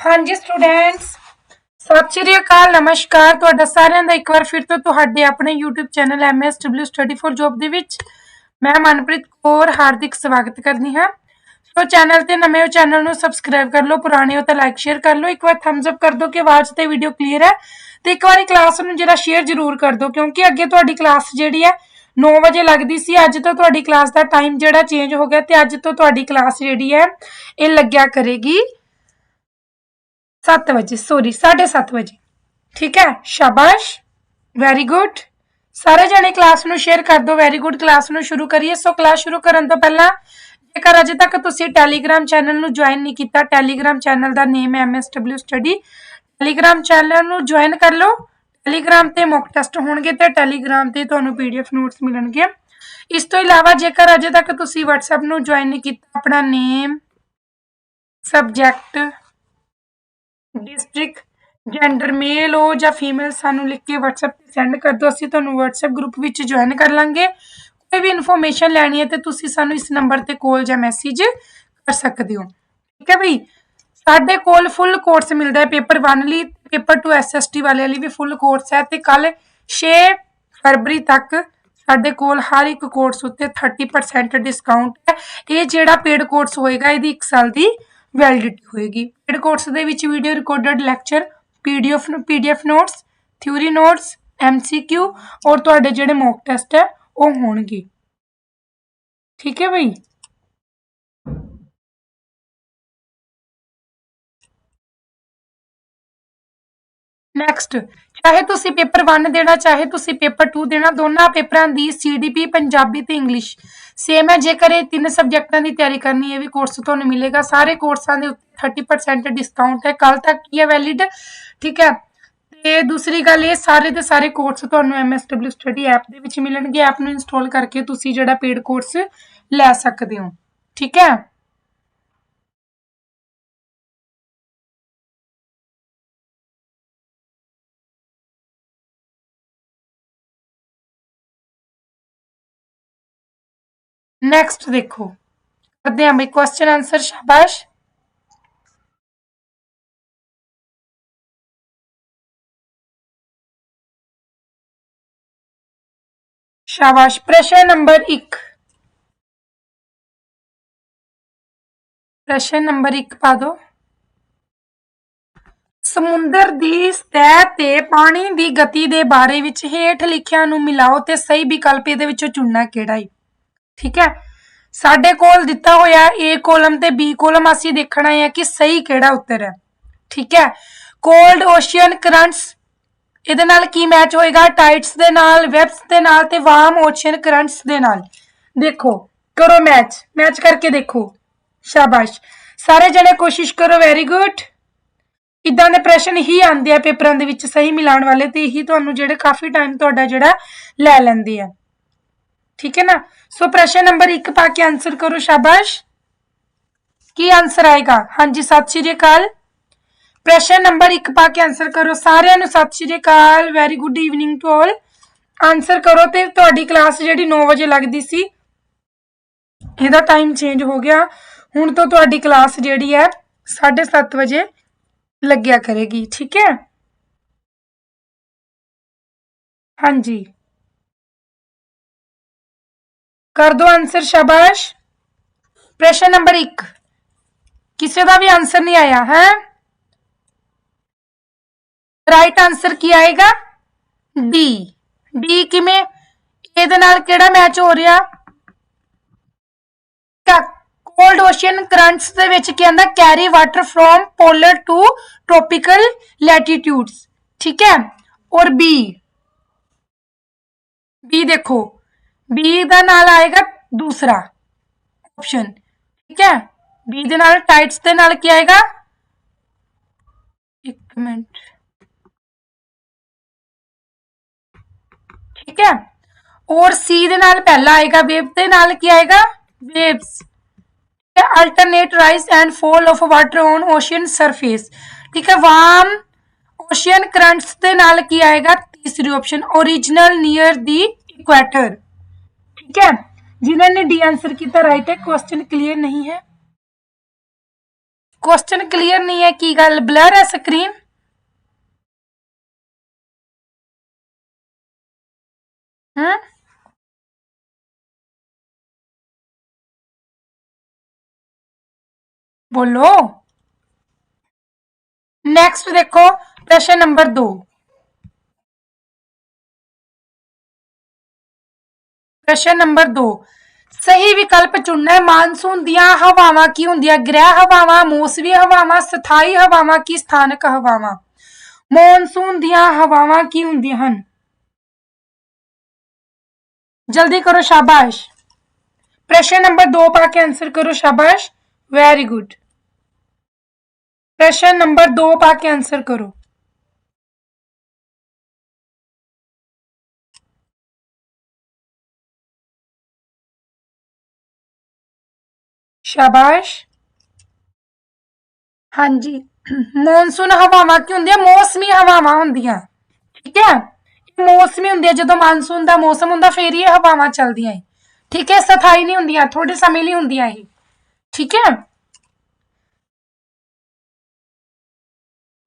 ਹਾਂਜੀ ਸਟੂਡੈਂਟਸ ਸਤਿ ਸ਼੍ਰੀ ਅਕਾਲ, ਨਮਸਕਾਰ। ਤੁਹਾਡਾ ਸਾਰਿਆਂ ਦਾ ਇੱਕ ਵਾਰ ਫਿਰ ਤੋਂ ਤੁਹਾਡੇ ਆਪਣੇ YouTube channel MSW Study for Job ਦੇ ਵਿੱਚ ਮੈਂ ਮਨਪ੍ਰੀਤ ਕੌਰ ਹਾਰਦਿਕ ਸਵਾਗਤ ਕਰਦੀ ਹਾਂ। ਸੋ ਚੈਨਲ ਤੇ ਨਵੇਂ ਹੋ ਚੈਨਲ ਨੂੰ ਸਬਸਕ੍ਰਾਈਬ ਕਰ ਲਓ, ਪੁਰਾਣੇ ਹੋ ਤਾਂ ਲਾਈਕ ਸ਼ੇਅਰ ਕਰ ਲਓ। ਇੱਕ ਵਾਰ ਥੰਬਸ ਅਪ ਕਰ ਦਿਓ ਕਿ ਆਵਾਜ਼ ਤੇ ਵੀਡੀਓ ਕਲੀਅਰ ਹੈ ਤੇ ਇੱਕ ਵਾਰੀ ਕਲਾਸ ਨੂੰ ਜਿਹੜਾ ਸ਼ੇਅਰ ਜ਼ਰੂਰ ਕਰ ਦਿਓ ਕਿਉਂਕਿ ਅੱਗੇ ਤੁਹਾਡੀ ਕਲਾਸ ਜਿਹੜੀ ਹੈ 9 ਵਜੇ ਲੱਗਦੀ ਸੀ, ਅੱਜ ਤੋਂ ਤੁਹਾਡੀ ਕਲਾਸ ਦਾ ਟਾਈਮ ਜਿਹੜਾ ਚੇਂਜ ਹੋ ਗਿਆ ਤੇ ਅੱਜ ਤੋਂ ਤੁਹਾਡੀ ਕਲਾਸ ਜਿਹੜੀ ਹੈ ਇਹ ਲੱਗਿਆ ਕਰੇਗੀ। 7 ਵਜੇ ਸੌਰੀ 7:30 ਵਜੇ। ਠੀਕ ਹੈ? ਸ਼ਾਬਾਸ਼। ਵੈਰੀ ਗੁੱਡ ਸਾਰੇ ਜਣੇ ਕਲਾਸ ਨੂੰ ਸ਼ੇਅਰ ਕਰ ਦਿਓ। ਵੈਰੀ ਗੁੱਡ ਕਲਾਸ ਨੂੰ ਸ਼ੁਰੂ ਕਰੀਏ। ਸੋ ਕਲਾਸ ਸ਼ੁਰੂ ਕਰਨ ਤੋਂ ਪਹਿਲਾਂ, ਜੇਕਰ ਅਜੇ ਤੱਕ ਤੁਸੀਂ ਟੈਲੀਗ੍ਰam ਚੈਨਲ ਨੂੰ ਜੁਆਇਨ ਨਹੀਂ ਕੀਤਾ ਟੈਲੀਗ੍ਰam ਚੈਨਲ ਦਾ ਨੇਮ ਹੈ MSW ਸਟੱਡੀ ਟੈਲੀਗ੍ਰam ਚੈਨਲ ਨੂੰ ਜੁਆਇਨ ਕਰ ਲਓ। ਟੈਲੀਗ੍ਰam ਤੇ ਮੌਕ ਟੈਸਟ ਹੋਣਗੇ ਤੇ ਟੈਲੀਗ੍ਰam ਤੇ ਤੁਹਾਨੂੰ ਪੀਡੀਐਫ ਨੋਟਸ ਮਿਲਣਗੇ। ਇਸ ਤੋਂ ਇਲਾਵਾ, ਜੇਕਰ ਅਜੇ ਤੱਕ ਤੁਸੀਂ WhatsApp ਨੂੰ ਜੁਆਇਨ ਨਹੀਂ ਕੀਤਾ, ਆਪਣਾ name subject district gender male ਹੋ ਜਾਂ ਫੀਮੇਲ ਸਾਨੂੰ ਲਿਖ ਕੇ WhatsApp ਤੇ ਸੈਂਡ ਕਰ ਦਿਓ। ਅਸੀਂ ਤੁਹਾਨੂੰ WhatsApp ਗਰੁੱਪ ਵਿੱਚ ਜੁਆਇਨ ਕਰ ਲਾਂਗੇ। ਕੋਈ ਵੀ ਇਨਫੋਰਮੇਸ਼ਨ ਲੈਣੀ ਹੈ ਤੇ ਤੁਸੀਂ ਸਾਨੂੰ ਇਸ ਨੰਬਰ ਤੇ ਕਾਲ ਜਾਂ ਮੈਸੇਜ ਕਰ ਸਕਦੇ ਹੋ। ਠੀਕ ਹੈ ਬਈ? ਸਾਡੇ ਕੋਲ ਫੁੱਲ ਕੋਰਸ ਮਿਲਦਾ ਹੈ ਪੇਪਰ 1 ਲਈ, ਪੇਪਰ 2 ਐਸਐਸਟੀ ਵਾਲਿਆਂ ਲਈ ਵੀ ਫੁੱਲ ਕੋਰਸ ਹੈ ਤੇ ਕੱਲ 6 ਫਰਵਰੀ ਤੱਕ ਸਾਡੇ ਕੋਲ ਹਰ ਇੱਕ ਕੋਰਸ ਉੱਤੇ 30% ਡਿਸਕਾਊਂਟ ਹੈ। ਇਹ ਜਿਹੜਾ ਪੇਡ ਕੋਰਸ ਹੋਏਗਾ, ਇਹਦੀ 1 ਸਾਲ ਦੀ ਵੈਲਿਡਿਟੀ ਹੋਏਗੀ। ਪੇਡ ਕੋਰਸ ਦੇ ਵਿੱਚ video recorded lecture PDF PDF notes theory notes MCQ ਔਰ ਤੁਹਾਡੇ ਜਿਹੜੇ ਮੌਕ ਟੈਸਟ ਹੈ, ਉਹ ਹੋਣਗੇ। ਠੀਕ ਹੈ ਬਈ? ਨੈਕਸਟ ਚਾਹੇ ਤੁਸੀਂ ਪੇਪਰ 1 ਦੇਣਾ, ਚਾਹੇ ਤੁਸੀਂ ਪੇਪਰ 2 ਦੇਣਾ, ਦੋਨਾਂ ਪੇਪਰਾਂ ਦੀ ਸੀਡੀਪੀ ਪੰਜਾਬੀ ਤੇ ਇੰਗਲਿਸ਼ ਸੇਮ ਹੈ, ਜੇਕਰ ਇਹ ਤਿੰਨ ਸਬਜੈਕਟਾਂ ਦੀ ਤਿਆਰੀ ਕਰਨੀ ਹੈ ਇਹ ਵੀ ਕੋਰਸ ਤੁਹਾਨੂੰ ਮਿਲੇਗਾ। ਸਾਰੇ ਕੋਰਸਾਂ ਦੇ ਉੱਤੇ 30% ਡਿਸਕਾਊਂਟ ਹੈ। ਕੱਲ ਤੱਕ ਹੀ ਹੈ ਵੈਲਿਡ ਠੀਕ ਹੈ। ਤੇ ਦੂਸਰੀ ਗੱਲ, ਇਹ ਸਾਰੇ ਦੇ ਸਾਰੇ ਕੋਰਸ ਤੁਹਾਨੂੰ MSW ਸਟੱਡੀ ਐਪ ਦੇ ਵਿੱਚ ਮਿਲਣਗੇ। ਐਪ ਨੂੰ ਇੰਸਟਾਲ ਕਰਕੇ ਤੁਸੀਂ ਜਿਹੜਾ ਪੇਡ ਕੋਰਸ ਲੈ ਸਕਦੇ ਹੋ। ਠੀਕ ਹੈ। ਨੈਕਸਟ ਦੇਖੋ। ਕਰਦੇ ਹਾਂ ਬਈ ਕੁਐਸਚਨ ਆਨਸਰ ਸ਼ਾਬਾਸ਼। ਸ਼ਾਬਾਸ਼। ਪ੍ਰਸ਼ਨ ਨੰਬਰ 1 ਪ੍ਰਸ਼ਨ ਨੰਬਰ 1 ਪਾ ਦਿਓ ਸਮੁੰਦਰ ਦੀ ਸਤਹ ਤੇ ਪਾਣੀ ਦੀ ਗਤੀ ਦੇ ਬਾਰੇ ਵਿੱਚ ਹੇਠ ਲਿਖਿਆ ਨੂੰ ਮਿਲਾਓ ਤੇ ਸਹੀ ਵਿਕਲਪ ਇਹਦੇ ਵਿੱਚੋਂ ਚੁਣਨਾ ਕਿਹੜਾ ਹੈ? ਠੀਕ ਹੈ? ਸਾਡੇ ਕੋਲ ਦਿੱਤਾ ਹੋਇਆ A ਕਾਲਮ ਤੇ B ਕਾਲਮ ਅਸੀਂ ਦੇਖਣਾ ਹੈ ਕਿ ਸਹੀ ਕਿਹੜਾ ਉੱਤਰ ਹੈ। ਠੀਕ ਹੈ? ਕੋਲਡ ਓਸ਼ੀਅਨ ਕਰੰਟਸ ਇਹਦੇ ਨਾਲ ਕੀ ਮੈਚ ਹੋਏਗਾ? ਟਾਈਟਸ ਦੇ ਨਾਲ ਵੈਬਸ ਦੇ ਨਾਲ ਤੇ ਵਾਰਮ ਓਸ਼ੀਅਨ ਕਰੰਟਸ ਦੇ ਨਾਲ। ਦੇਖੋ, ਕਰੋ ਮੈਚ ਮੈਚ ਕਰਕੇ ਦੇਖੋ। ਸ਼ਾਬਾਸ਼। ਸਾਰੇ ਜਣੇ ਕੋਸ਼ਿਸ਼ ਕਰੋ। ਵੈਰੀ ਗੁੱਡ ਇਦਾਂ ਦੇ ਪ੍ਰਸ਼ਨ ਹੀ ਆਉਂਦੇ ਆ ਪੇਪਰਾਂ ਦੇ ਵਿੱਚ ਸਹੀ ਮਿਲਾਉਣ ਵਾਲੇ ਤੇ ਇਹੀ ਤੁਹਾਨੂੰ ਜਿਹੜੇ ਕਾਫੀ ਟਾਈਮ ਤੁਹਾਡਾ ਜਿਹੜਾ ਲੈ ਲੈਂਦੇ ਆ। ਠੀਕ ਹੈ ਨਾ? ਸੋ ਪ੍ਰਸ਼ਨ ਨੰਬਰ 1 ਪਾ ਕੇ ਆਨਸਰ ਕਰੋ, ਸ਼ਾਬਾਸ਼। ਕੀ ਆਨਸਰ ਆਏਗਾ? ਹਾਂਜੀ, ਸਤਿ ਸ਼੍ਰੀ ਅਕਾਲ। ਪ੍ਰਸ਼ਨ ਨੰਬਰ 1 ਪਾ ਕੇ ਆਨਸਰ ਕਰੋ। ਸਾਰਿਆਂ ਨੂੰ ਸਤਿ ਸ਼੍ਰੀ ਅਕਾਲ। Very good evening to all answer ਕਰੋ ਤੇ ਤੁਹਾਡੀ ਕਲਾਸ ਜਿਹੜੀ 9 ਵਜੇ ਲੱਗਦੀ ਸੀ, ਇਹਦਾ ਟਾਈਮ ਚੇਂਜ ਹੋ ਗਿਆ। ਹੁਣ ਤੋਂ ਤੁਹਾਡੀ ਕਲਾਸ ਜਿਹੜੀ ਹੈ 7:30 ਵਜੇ ਲੱਗਿਆ ਕਰੇਗੀ। ਠੀਕ ਹੈ? ਹਾਂਜੀ। ਕਰ ਦੋ ਆਨਸਰ ਸ਼ਾਬਾਸ਼ ਪ੍ਰਸ਼ਨ ਨੰਬਰ 1 ਕਿਸੇ ਦਾ ਵੀ ਆਨਸਰ ਨਹੀਂ ਆਇਆ ਹੈ ਰਾਈਟ ਆਨਸਰ ਕੀ ਆਏਗਾ ਡੀ ਡੀ ਕਿਵੇਂ ਇਹਦੇ ਨਾਲ ਕਿਹੜਾ ਮੈਚ ਹੋ ਰਿਹਾ ਕੋਲਡ ਓਸ਼ੀਅਨ ਕਰੰਟਸ ਦੇ ਵਿੱਚ ਕੀ ਆਂਦਾ carry water from polar to tropical latitudes ਠੀਕ ਹੈ ਔਰ ਬੀ ਬੀ ਦੇਖੋ ਬੀ ਦਾ ਨਾਲ ਆਏਗਾ ਦੂਸਰਾ ਆਪਸ਼ਨ ਠੀਕ ਹੈ ਬੀ ਦੇ ਨਾਲ ਟਾਈਟਸ ਦੇ ਨਾਲ ਕੀ ਆਏਗਾ ਇੱਕ ਮਿੰਟ ਠੀਕ ਹੈ ਔਰ ਸੀ ਦੇ ਨਾਲ ਪਹਿਲਾ ਆਏਗਾ ਵੇਵ ਦੇ ਨਾਲ ਕੀ ਆਏਗਾ waves alternate rise and fall of water on ocean surface ਠੀਕ ਹੈ ਵਾਰਮ ocean currents ਦੇ ਨਾਲ ਕੀ ਆਏਗਾ ਤੀਸਰੀ option original near the equator ठीक है? जिन्होंने डी आंसर किया राइट है क्वेश्चन क्लियर नहीं है। क्वेश्चन क्लियर नहीं है की गल ब्लर है स्क्रीन हम्म? बोलो। नेक्स्ट देखो, प्रश्न नंबर दो। ਪ੍ਰਸ਼ਨ ਨੰਬਰ 2 ਸਹੀ ਵਿਕਲਪ ਚੁਣਨਾ ਹੈ। ਮਾਨਸੂਨ ਦੀਆਂ ਹਵਾਵਾਂ ਕੀ ਹੁੰਦੀਆਂ? ਗ੍ਰਹਿ ਹਵਾਵਾਂ, ਮੌਸਮੀ ਹਵਾਵਾਂ, ਸਥਾਈ ਹਵਾਵਾਂ ਕੀ ਸਥਾਨਕ ਹਵਾਵਾਂ? ਮੌਨਸੂਨ ਦੀਆਂ ਹਵਾਵਾਂ ਕੀ ਹੁੰਦੀਆਂ ਹਨ? ਜਲਦੀ ਕਰੋ ਸ਼ਾਬਾਸ਼। ਪ੍ਰਸ਼ਨ ਨੰਬਰ 2 ਪਾ ਕੇ ਆਨਸਰ ਕਰੋ ਸ਼ਾਬਾਸ਼। ਵੈਰੀ ਗੁੱਡ ਪ੍ਰਸ਼ਨ ਨੰਬਰ 2 ਪਾ ਕੇ ਆਨਸਰ ਕਰੋ। ਸ਼ਾਬਾਸ਼। ਹਾਂਜੀ। ਮੌਨਸੂਨ ਹਵਾਵਾਂ ਕੀ ਹੁੰਦੀਆਂ? ਮੌਸਮੀ ਹਵਾਵਾਂ ਹੁੰਦੀਆਂ। ਠੀਕ ਹੈ? ਇਹ ਮੌਸਮੀ ਹੁੰਦੀਆਂ, ਜਦੋਂ ਮਾਨਸੂਨ ਦਾ ਮੌਸਮ ਹੁੰਦਾ, ਫੇਰ ਹੀ ਇਹ ਹਵਾਵਾਂ ਚੱਲਦੀਆਂ ਹੈ ਠੀਕ ਹੈ? ਸਥਾਈ ਨਹੀਂ ਹੁੰਦੀਆਂ ਥੋੜੇ ਸਮੇਂ ਲਈ ਹੁੰਦੀਆਂ ਇਹ। ਠੀਕ ਹੈ?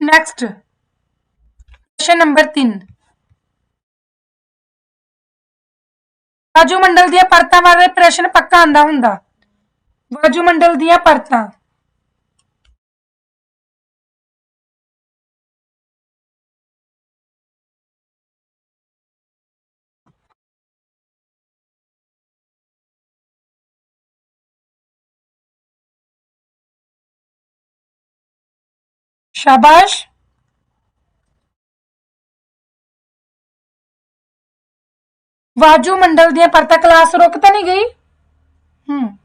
ਨੈਕਸਟ ਪ੍ਰਸ਼ਨ ਨੰਬਰ 3 ਵਾਯੂਮੰਡਲ ਦੀਆਂ ਪਰਤਾਂ ਬਾਰੇ ਪ੍ਰਸ਼ਨ ਪੱਕਾ ਆਂਦਾ ਹੁੰਦਾ। ਵਾਯੂਮੰਡਲ ਦੀਆਂ ਪਰਤਾਂ। ਸ਼ਾਬਾਸ਼। ਵਾਯੂਮੰਡਲ ਦੀਆਂ ਪਰਤਾਂ ਕਲਾਸ ਰੁਕ ਤਾਂ ਨਹੀਂ ਗਈ? ਹੂੰ।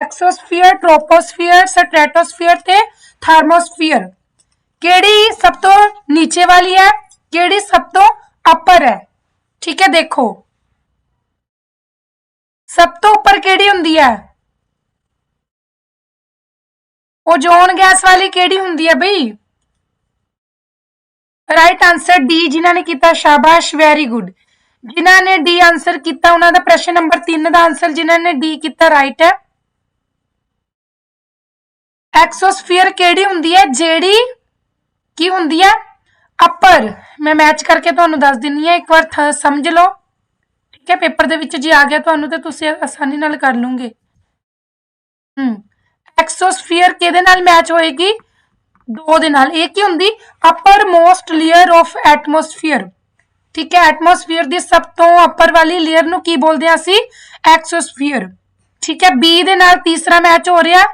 ਐਕਸੋਸਫੀਅਰ, ਟ੍ਰੋਪੋਸਫੀਅਰ, ਸਟ੍ਰੈਟੋਸਫੀਅਰ ਤੇ ਥਰਮੋਸਫੀਅਰ। ਕਿਹੜੀ ਸਭ ਤੋਂ ਨੀਚੇ ਵਾਲੀ ਹੈ? ਕਿਹੜੀ ਸਭ ਤੋਂ ਉੱਪਰ ਹੈ? ਠੀਕ ਹੈ, ਦੇਖੋ। ਸਭ ਤੋਂ ਉੱਪਰ ਕਿਹੜੀ ਹੁੰਦੀ ਹੈ? ਓਜ਼ੋਨ ਗੈਸ ਵਾਲੀ ਕਿਹੜੀ ਹੁੰਦੀ ਹੈ ਬਈ? ਰਾਈਟ ਆਨਸਰ ਡੀ ਜਿਨ੍ਹਾਂ ਨੇ ਕੀਤਾ, ਸ਼ਾਬਾਸ਼ ਵੈਰੀ ਗੁੱਡ ਜਿਨ੍ਹਾਂ ਨੇ ਡੀ ਆਨਸਰ ਕੀਤਾ, ਉਹਨਾਂ ਦਾ ਪ੍ਰਸ਼ਨ ਨੰਬਰ 3 ਦਾ ਆਨਸਰ ਜਿਨ੍ਹਾਂ ਨੇ ਡੀ ਕੀਤਾ ਰਾਈਟ ਹੈ। ਐਕਸੋਸਫੀਅਰ ਕਿਹੜੀ ਹੁੰਦੀ ਹੈ? ਜਿਹੜੀ ਕੀ ਹੁੰਦੀ ਹੈ? ਅਪਰ ਮੈਂ ਮੈਚ ਕਰਕੇ ਤੁਹਾਨੂੰ ਦੱਸ ਦਿੰਨੀ ਆ ਇੱਕ ਵਾਰ ਸਮਝ ਲਓ। ਠੀਕ ਹੈ? ਪੇਪਰ ਦੇ ਵਿੱਚ ਜੇ ਆ ਗਿਆ ਤੁਹਾਨੂੰ ਤੇ ਤੁਸੀਂ ਆਸਾਨੀ ਨਾਲ ਕਰ ਲਓਗੇ। ਹਮ ਐਕਸੋਸਫੀਅਰ ਕਿਹਦੇ ਨਾਲ ਮੈਚ ਹੋਏਗੀ? ਦੋ ਦੇ ਨਾਲ। ਇਹ ਕੀ ਹੁੰਦੀ? Upper most layer of atmosphere ਠੀਕ ਹੈ? ਐਟਮੋਸਫੀਅਰ ਦੀ ਸਭ ਤੋਂ ਅਪਰ ਵਾਲੀ ਲੇਅਰ ਨੂੰ ਕੀ ਬੋਲਦੇ ਆ ਅਸੀਂ? ਐਕਸੋਸਫੀਅਰ। ਠੀਕ ਹੈ? ਬੀ ਦੇ ਨਾਲ ਤੀਸਰਾ ਮੈਚ ਹੋ ਰਿਹਾ।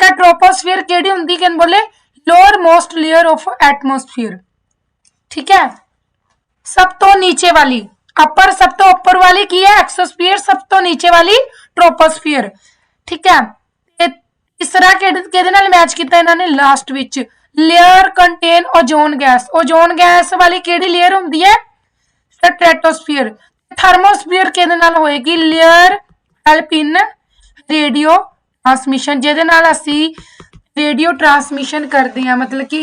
ਠੀਕ ਹੈ ਟ੍ਰੋਪੋਸਫੀਅਰ ਕਿਹੜੀ ਹੁੰਦੀ ਕਿਨ ਬੋਲੇ lower most layer of atmosphere ਠੀਕ ਹੈ ਸਭ ਤੋਂ ਨੀਚੇ ਵਾਲੀ ਅਪਰ ਸਭ ਤੋਂ ਉੱਪਰ ਵਾਲੀ ਕੀ ਹੈ ਐਕਸੋਸਫੀਅਰ ਸਭ ਤੋਂ ਨੀਚੇ ਵਾਲੀ ਟ੍ਰੋਪੋਸਫੀਅਰ ਠੀਕ ਹੈ ਤੇ ਤੀਸਰਾ ਕਿਹਦੇ ਕਿਹਦੇ ਨਾਲ ਮੈਚ ਕੀਤਾ ਇਹਨਾਂ ਨੇ ਲਾਸਟ ਵਿੱਚ layer contain ozone gas ozone gas ਵਾਲੀ ਕਿਹੜੀ ਲੇਅਰ ਹੁੰਦੀ ਹੈ ਸਟ੍ਰੈਟੋਸਫੀਅਰ ਥਰਮੋਸਫੀਅਰ ਕਿਹਦੇ ਟ੍ਰਾਂਸਮਿਸ਼ਨ ਜਿਹਦੇ ਨਾਲ ਅਸੀਂ ਰੇਡੀਓ ਟ੍ਰਾਂਸਮਿਸ਼ਨ ਕਰਦੇ ਹਾਂ। ਮਤਲਬ ਕਿ